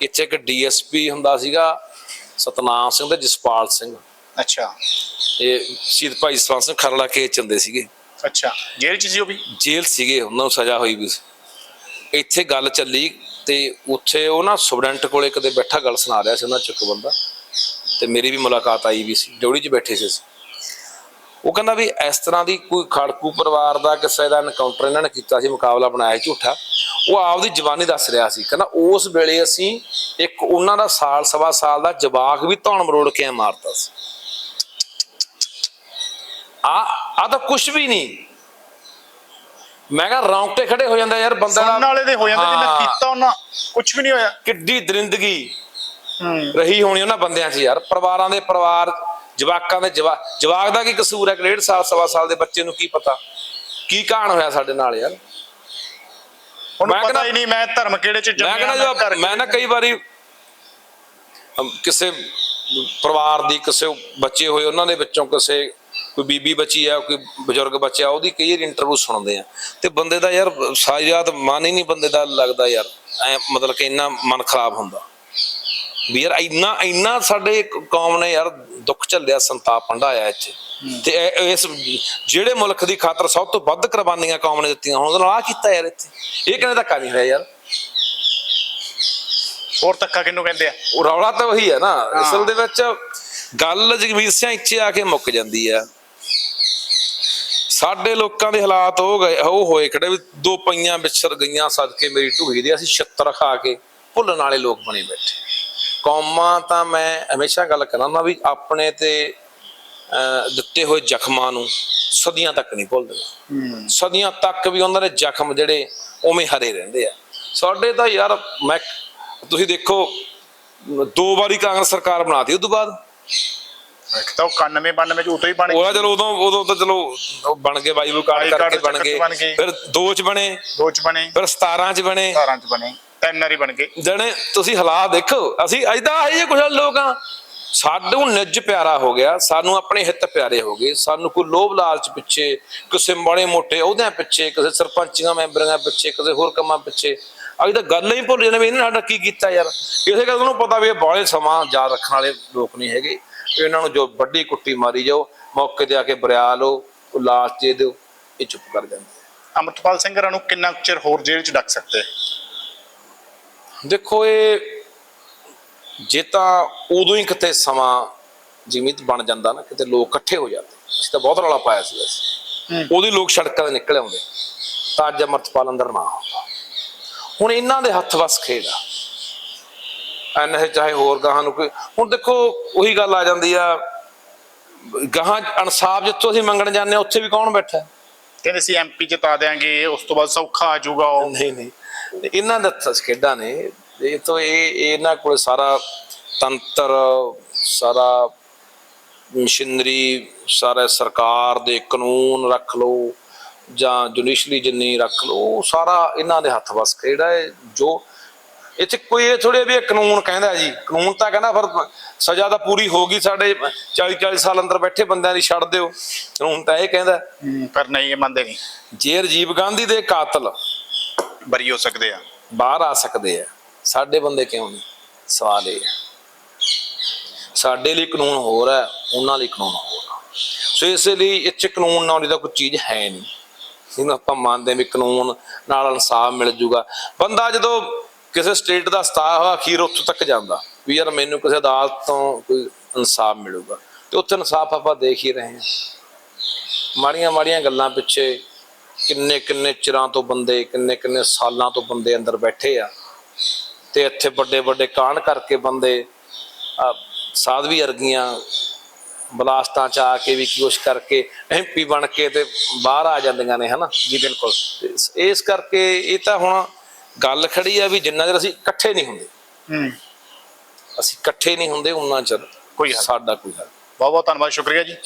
ਇੱਥੇ ਇੱਕ ਡੀਐਸਪੀ ਹੁੰਦਾ ਸੀਗਾ ਸਤਨਾਮ ਸਿੰਘ ਤੇ ਜਸਪਾਲ ਸਿੰਘ। ਅੱਛਾ। ਇਹ ਸ਼ਹੀਦ ਭਾਈ ਸਵੰਤ ਸਿੰਘ ਖਰੜਾ ਕੇ ਚੰਦੇ ਸੀਗੇ। ਅੱਛਾ ਜੇਲ੍ਹ ਚ ਸੀ ਉਹ ਵੀ? ਜੇਲ੍ਹ ਸੀਗੇ ਉਹਨਾਂ ਨੂੰ ਸਜ਼ਾ ਹੋਈ ਵੀ ਸੀ। ਇੱਥੇ ਗੱਲ ਚੱਲੀ ਤੇ ਉੱਥੇ ਉਹ ਨਾ ਸਟੂਡੈਂਟ ਕੋਲੇ ਕਦੇ ਬੈਠਾ ਗੱਲ ਸੁਣਾ ਰਿਹਾ ਸੀ ਉਹਨਾਂ ਚੋਂ ਇੱਕ ਬੰਦਾ ਤੇ ਮੇਰੀ ਵੀ ਮੁਲਾਕਾਤ ਆਈ ਵੀ ਸੀ ਡਿਊਟੀ 'ਚ ਬੈਠੇ ਸੀ ਅਸੀਂ। ਉਹ ਕਹਿੰਦਾ ਵੀ ਇਸ ਤਰ੍ਹਾਂ ਦੀ ਕੋਈ ਖੜਕੂ ਪਰਿਵਾਰ ਦਾ ਕਿਸੇ ਦਾ ਐਨਕਾਊਂਟਰ ਇਹਨਾਂ ਨੇ ਕੀਤਾ ਸੀ ਮੁਕਾਬਲਾ ਬਣਾਇਆ ਸੀ ਝੂਠਾ। ਉਹ ਆਪਦੀ ਜਵਾਨੀ ਦੱਸ ਰਿਹਾ ਸੀ ਕਹਿੰਦਾ ਉਸ ਵੇਲੇ ਅਸੀਂ ਇੱਕ ਉਹਨਾਂ ਦਾ ਸਾਲ ਸਵਾ ਸਾਲ ਦਾ ਜਵਾਕ ਵੀ ਧੌਣ ਮਰੋੜ ਕੇ ਐਂ ਮਾਰਤਾ ਸੀ। ਆ ਆ ਤਾਂ ਕੁਝ ਵੀ ਨਹੀਂ। ਮੈਂ ਕਿਹਾ ਰੌਂਗਟੇ ਖੜੇ ਹੋ ਜਾਂਦਾ ਯਾਰ ਬੰਦਾ ਸੁਣਨ ਵਾਲੇ ਦੇ ਹੋ ਜਾਂਦੇ ਜਿੰਨਾ ਹਾਂ। ਕੀਤਾ ਉਹਨਾਂ ਕੁਝ ਵੀ ਨਹੀਂ ਹੋਇਆ। ਕਿੱਡੀ ਦਰਿੰਦਗੀ ਹੂੰ। ਰਹੀ ਹੋਣੀ ਉਹਨਾਂ ਬੰਦਿਆਂ 'ਚ ਯਾਰ। ਪਰਿਵਾਰਾਂ ਦੇ ਪਰਿਵਾਰ ਜਵਾਕਾਂ ਦੇ ਜਵਾ ਜਵਾਕ ਦਾ ਕੀ ਕਸੂਰ ਹੈ? ਕਿ ਡੇਢ ਸਾਲ ਸਵਾ ਸਾਲ ਦੇ ਬੱਚੇ ਨੂੰ ਕੀ ਪਤਾ? ਕੀ ਕਾਣ ਹੋਇਆ ਸਾਡੇ ਨਾਲ ਯਾਰ? ਉਹਨੂੰ ਮੈਂ ਪਤਾ ਕਹਿੰਦਾ- ਹੀ ਨਹੀਂ ਮੈਂ ਧਰਮ ਕਿਹੜੇ ਚ ਮੈਂ ਜੰਮਿਆ ਕਹਿੰਦਾ ਮੈਂ ਘਰ ਜੋ ਮੈਂ ਨਾ ਕਈ ਵਾਰੀ ਅਮ, ਕਿਸੇ ਪਰਿਵਾਰ ਦੀ ਕਿਸੇ ਬੱਚੇ ਹੋਏ ਉਹਨਾਂ ਦੇ ਵਿੱਚੋਂ ਕਿਸੇ ਕੋਈ ਬੀਬੀ ਬੱਚੀ ਆ ਕੋਈ ਬਜ਼ੁਰਗ ਬੱਚਾ ਉਹਦੀ ਕਈ ਵਾਰ ਇੰਟਰਵਿਊ ਸੁਣਦੇ ਆ। ਤੇ ਬੰਦੇ ਦਾ ਯਾਰ ਸਾਰੀ ਰਾਤ ਮਨ ਹੀ ਨਹੀਂ ਬੰਦੇ ਦਾ ਲੱਗਦਾ ਯਾਰ। ਐ ਮਤਲਬ ਕਿ ਇੰਨਾ ਮਨ ਖਰਾਬ ਹੁੰਦਾ। ਵੀ ਯਾਰ ਇੰਨਾ ਇੰਨਾ ਸਾਡੇ ਕੌਮ ਨੇ ਯਾਰ ਦੁੱਖ ਝੱਲਿਆ ਸੰਤਾਪ ਹੰਢਾਇਆ ਇੱਥੇ। ਤੇ ਇਸ ਜਿਹੜੇ ਮੁਲਕ ਦੀ ਖਾਤਰ ਸਭ ਤੋਂ ਵੱਧ ਕੁਰਬਾਨੀਆਂ ਕੌਮ ਨੇ ਦਿੱਤੀਆਂ ਹੁਣ ਉਹਦੇ ਆ ਕੀਤਾ ਯਾਰ ਇੱਥੇ। ਇਹ ਕਹਿੰਦੇ ਧੱਕਾ ਨਹੀਂ ਹੋਇਆ ਯਾਰ। ਹੋਰ ਧੱਕਾ ਕਿਹਨੂੰ ਕਹਿੰਦੇ ਆ? ਉਹ ਰੌਲਾ ਤਾਂ ਉਹੀ ਹੈ ਨਾ। ਅਸਲ ਦੇ ਵਿੱਚ ਗੱਲ ਜਗਵੀਰ ਸਿੰਘ ਇੱਥੇ ਆ ਕੇ ਮੁੱਕ ਜਾਂਦੀ ਆ। ਸਾਡੇ ਲੋਕਾਂ ਦੇ ਹਾਲਾਤ ਹੋ ਗਏ ਉਹ ਹੋਏ ਖੜੇ ਵੀ ਦੋ ਪਈਆਂ ਵਿਛੜ ਗਈਆਂ ਸਦਕੇ ਮੇਰੀ ਢੂਹੀ ਦੇ ਅਸੀਂ ਛੱਤਰ ਖਾ ਕੇ ਭੁੱਲਣ ਵਾਲੇ ਲੋਕ ਬਣੇ ਬੈਠੇ। ਕੌਮਾਂ ਤਾਂ ਮੈਂ ਹਮੇਸ਼ਾ ਗੱਲ ਕਰਾਂ ਵੀ ਆਪਣੇ ਤੇ ਦਿੱਤੇ ਹੋਏ ਜ਼ਖਮਾਂ ਨੂੰ ਸਦੀਆਂ ਤੱਕ ਨਹੀਂ ਭੁੱਲਦੇ। ਸਦੀਆਂ ਤੱਕ ਵੀ ਉਹਨਾਂ ਦੇ ਜ਼ਖਮ ਜਿਹੜੇ ਉਵੇਂ ਹਰੇ ਰਹਿੰਦੇ ਆ। ਸਾਡੇ ਤਾਂ ਯਾਰ ਮੈਂ ਤੁਸੀਂ ਦੇਖੋ ਦੋ ਵਾਰੀ ਕਾਂਗਰਸ ਸਰਕਾਰ ਬਣਾਤੀ ਉਸ ਤੋਂ ਬਾਅਦ ਇੱਕ ਤਾਂ ਉਹ 91 92 ਚ ਉਤੋਂ ਹੀ ਬਣ ਉਹਦਾ ਚਲੋ ਉਦੋਂ ਉਦੋਂ ਤਾਂ ਚਲੋ ਉਹ ਬਣ ਗਏ ਬਾਈਬਲ ਕਾਰਡ ਬਾਈ ਕਾਰਡ ਕਰਕੇ ਬਣ ਗਏ। ਚ ਬਣ ਗਏ। ਫਿਰ ਦੋ ਚ ਬਣੇ। ਦੋ ਚ ਬਣੇ। ਫਿਰ 17 ਚ ਬਣੇ। 17 ਚ ਬਣੇ। ਤਿੰਨ ਵਾਰੀ ਬਣ ਗਏ। ਜਣੇ ਤੁਸੀਂ ਹਾਲਾਤ ਦੇਖੋ। ਅਸੀਂ ਐਦਾਂ ਆਏ ਜੇ ਕੁਝ ਲੋਕ ਆ ਸਾਨੂੰ ਨਿੱਜ ਪਿਆਰਾ ਹੋ ਗਿਆ। ਸਾਨੂੰ ਆਪਣੇ ਹਿੱਤ ਪਿਆਰੇ ਹੋ ਗਏ। ਸਾਨੂੰ ਕੋਈ ਲੋਭ ਲਾਲਚ ਪਿੱਛੇ ਕਿਸੇ ਮਾੜੇ ਮੋਟੇ ਉਹਦਿਆਂ ਪਿੱਛੇ ਕਿਸੇ ਸਰਪੰਚੀਆਂ ਮੈਂਬਰਾਂ ਪਿੱਛੇ ਕਿਸੇ ਹੋਰ ਕੰਮਾਂ ਪਿੱਛੇ। ਅੱਜ ਤਾਂ ਗੱਲ ਹੀ ਭੁੱਲ ਜਾਂਦੇ ਵੀ ਇਹਨਾਂ ਨੇ ਸਾਡਾ ਕੀ ਕੀਤਾ ਯਾਰ। ਇਸੇ ਗੱਲ ਨੂੰ ਪਤਾ ਵੀ ਇਹ ਬਾਲੇ ਸਮਾਂ ਯਾਦ ਰੱਖਣ ਵਾਲੇ ਲੋਕ ਨਹੀਂ ਹੈਗੇ। ਇਹਨਾਂ ਨੂੰ ਜੋ ਵੱਡੀ ਕੁੱਟੀ ਮਾਰੀ ਜਾਓ ਮੌਕੇ ਤੇ ਆ ਕੇ ਬਰਿਆ ਲਓ ਉਹ ਲਾਸ਼ ਦੇ ਦਿਓ ਇਹ ਚੁੱਪ ਕਰ ਜਾਂਦੇ ਅਮਰਤਪਾਲ ਸਿੰਘ ਨੂੰ ਕਿੰਨਾ ਕੁ ਚਿਰ ਹੋਰ ਜੇਲ੍ਹ ਚ ਡੱਕ ਸਕਦੇ? ਦੇਖੋ ਇਹ ਜੇ ਤਾਂ ਉਦੋਂ ਹੀ ਕਿਤੇ ਸਮਾਂ ਜਿਮਿਤ ਬਣ ਜਾਂਦਾ ਨਾ ਕਿਤੇ ਲੋਕ ਇਕੱਠੇ ਹੋ ਜਾਂਦੇ। ਅਸੀਂ ਤਾਂ ਬਹੁਤ ਰੌਲਾ ਪਾਇਆ ਸੀ ਵੈਸੇ। ਉਹਦੀ ਲੋਕ ਸੜਕਾਂ ਤੇ ਨਿਕਲ ਆਉਂਦੇ। ਤਾਂ ਅੱਜ ਅਮਰਤਪਾਲ ਅੰਦਰ ਨਾ ਆਉਂਦਾ। ਹੁਣ ਇਹਨਾਂ ਦੇ ਹੱਥ ਵਸ ਖੇਡ ਆ। ਐਨਐਸ ਚਾਹੇ ਹੋਰ ਗਾਹਾਂ ਨੂੰ ਕੋਈ ਹੁਣ ਦੇਖੋ ਉਹੀ ਗੱਲ ਆ ਜਾਂਦੀ ਆ। ਗਾਹਾਂ ਇਨਸਾਫ ਜਿੱਥੋਂ ਅਸੀਂ ਮੰਗਣ ਜਾਂਦੇ ਹਾਂ ਉੱਥੇ ਵੀ ਕੌਣ ਬੈਠਾ? ਕਹਿੰਦੇ ਸੀ ਐਮਪੀ ਜਿਤਾ ਦੇਾਂਗੇ ਉਸ ਤੋਂ ਬਾਅਦ ਸੌਖਾ ਆ ਜਾਊਗਾ ਉਹ। ਨਹੀਂ ਨਹੀਂ। ਇਹਨਾਂ ਦਾ ਖੇਡਾਂ ਨੇ। ਇਹ ਤੋਂ ਇਹ ਇਹ ਇਹਨਾਂ ਕੋਲ ਸਾਰਾ ਤੰਤਰ ਸਾਰਾ ਮਸ਼ੀਨਰੀ ਸਾਰਾ ਸਰਕਾਰ ਦੇ ਕਾਨੂੰਨ ਰੱਖ ਲਓ ਜਾਂ ਜੁਡੀਸ਼ਰੀ ਜਿੰਨੀ ਰੱਖ ਲਓ ਸਾਰਾ ਇਹਨਾਂ ਦੇ ਹੱਥ ਵਸ ਜਿਹੜਾ ਹੈ ਜੋ ਇੱਥੇ ਕੋਈ ਇਹ ਥੋੜੇ ਵੀ ਇਹ ਕਾਨੂੰਨ ਕਹਿੰਦਾ ਜੀ ਕਾਨੂੰਨ ਤਾਂ ਕਹਿੰਦਾ ਫਿਰ ਸਜ਼ਾ ਤਾਂ ਪੂਰੀ ਹੋ ਗਈ ਸਾਡੇ 40 40 ਸਾਲ ਅੰਦਰ ਬੈਠੇ ਬੰਦਿਆਂ ਦੀ ਛੱਡ ਦਿਓ। ਕਾਨੂੰਨ ਤਾਂ ਇਹ ਕਹਿੰਦਾ। ਪਰ ਨਹੀਂ ਇਹ ਮੰਨਦੇ ਨਹੀਂ। ਜੇ ਰਾਜੀਵ ਗਾਂਧੀ ਦੇ ਕਾਤਲ ਬਰੀ ਹੋ ਸਕਦੇ ਆ। ਬਾਹਰ ਆ ਸਕਦੇ ਆ ਸਾਡੇ ਬੰਦੇ ਕਿਉਂ ਨਹੀਂ? ਸਵਾਲ ਇਹ ਹੈ ਸਾਡੇ ਲਈ ਕਾਨੂੰਨ ਹੋਰ ਹੈ ਉਹਨਾਂ ਲਈ ਕਾਨੂੰਨ ਹੋਰ ਆ। ਸੋ ਇਸ ਲਈ ਇੱਥੇ ਕਾਨੂੰਨ ਨਾਲ ਦਾ ਕੋਈ ਚੀਜ਼ ਹੈ ਨਹੀਂ। ਜਿਹਨੂੰ ਆਪਾਂ ਮੰਨਦੇ ਹਾਂ ਵੀ ਕਾਨੂੰਨ ਨਾਲ ਇਨਸਾਫ ਮਿਲ ਜੂਗਾ। ਬੰਦਾ ਜਦੋਂ ਕਿਸੇ ਸਟੇਟ ਦਾ ਸਤਾ ਹੋਇਆ, ਅਖੀਰ ਉੱਥੋਂ ਤੱਕ ਜਾਂਦਾ। ਵੀ ਯਾਰ ਮੈਨੂੰ ਕਿਸੇ ਅਦਾਲਤ ਤੋਂ ਕੋਈ ਇਨਸਾਫ ਮਿਲੂਗਾ। ਤੇ ਉੱਥੇ ਇਨਸਾਫ ਆਪਾਂ ਦੇਖ ਹੀ ਰਹੇ ਹਾਂ। ਮਾੜੀਆਂ ਮਾੜੀਆਂ ਗੱਲਾਂ ਪਿੱਛੇ ਕਿੰਨੇ ਕਿੰਨੇ ਚਿਰਾਂ ਤੋਂ ਬੰਦੇ, ਕਿੰਨੇ ਕਿੰਨੇ ਸਾਲਾਂ ਤੋਂ ਬੰਦੇ ਅੰਦਰ ਬੈਠੇ ਆ। ਤੇ ਇੱਥੇ ਵੱਡੇ ਵੱਡੇ ਕਾਂਡ ਕਰਕੇ ਬੰਦੇ ਸਾਧਵੀ ਅਰਗੀਆਂ ਬਲਾਸਤਾਂ ਚ ਆ ਕੇ ਵੀ ਕੁਛ ਕਰਕੇ ਐਮਪੀ ਬਣ ਕੇ ਤੇ ਬਾਹਰ ਆ ਜਾਂਦੀਆਂ ਨੇ, ਹਨਾ? ਜੀ ਬਿਲਕੁਲ। ਇਸ ਕਰਕੇ ਇਹ ਤਾਂ ਹੁਣ ਗੱਲ ਖੜੀ ਆ ਵੀ ਜਿੰਨਾ ਚਿਰ ਅਸੀਂ ਇਕੱਠੇ ਨਹੀਂ ਹੁੰਦੇ ਹੂੰ ਅਸੀਂ ਇਕੱਠੇ ਨਹੀਂ ਹੁੰਦੇ ਉਹਨਾਂ ਚਿਰ ਕੋਈ ਹੱਲ। ਸਾਡਾ ਕੋਈ ਹੱਲ ਬਹੁਤ ਬਹੁਤ ਧੰਨਵਾਦ ਸ਼ੁਕਰੀਆ ਜੀ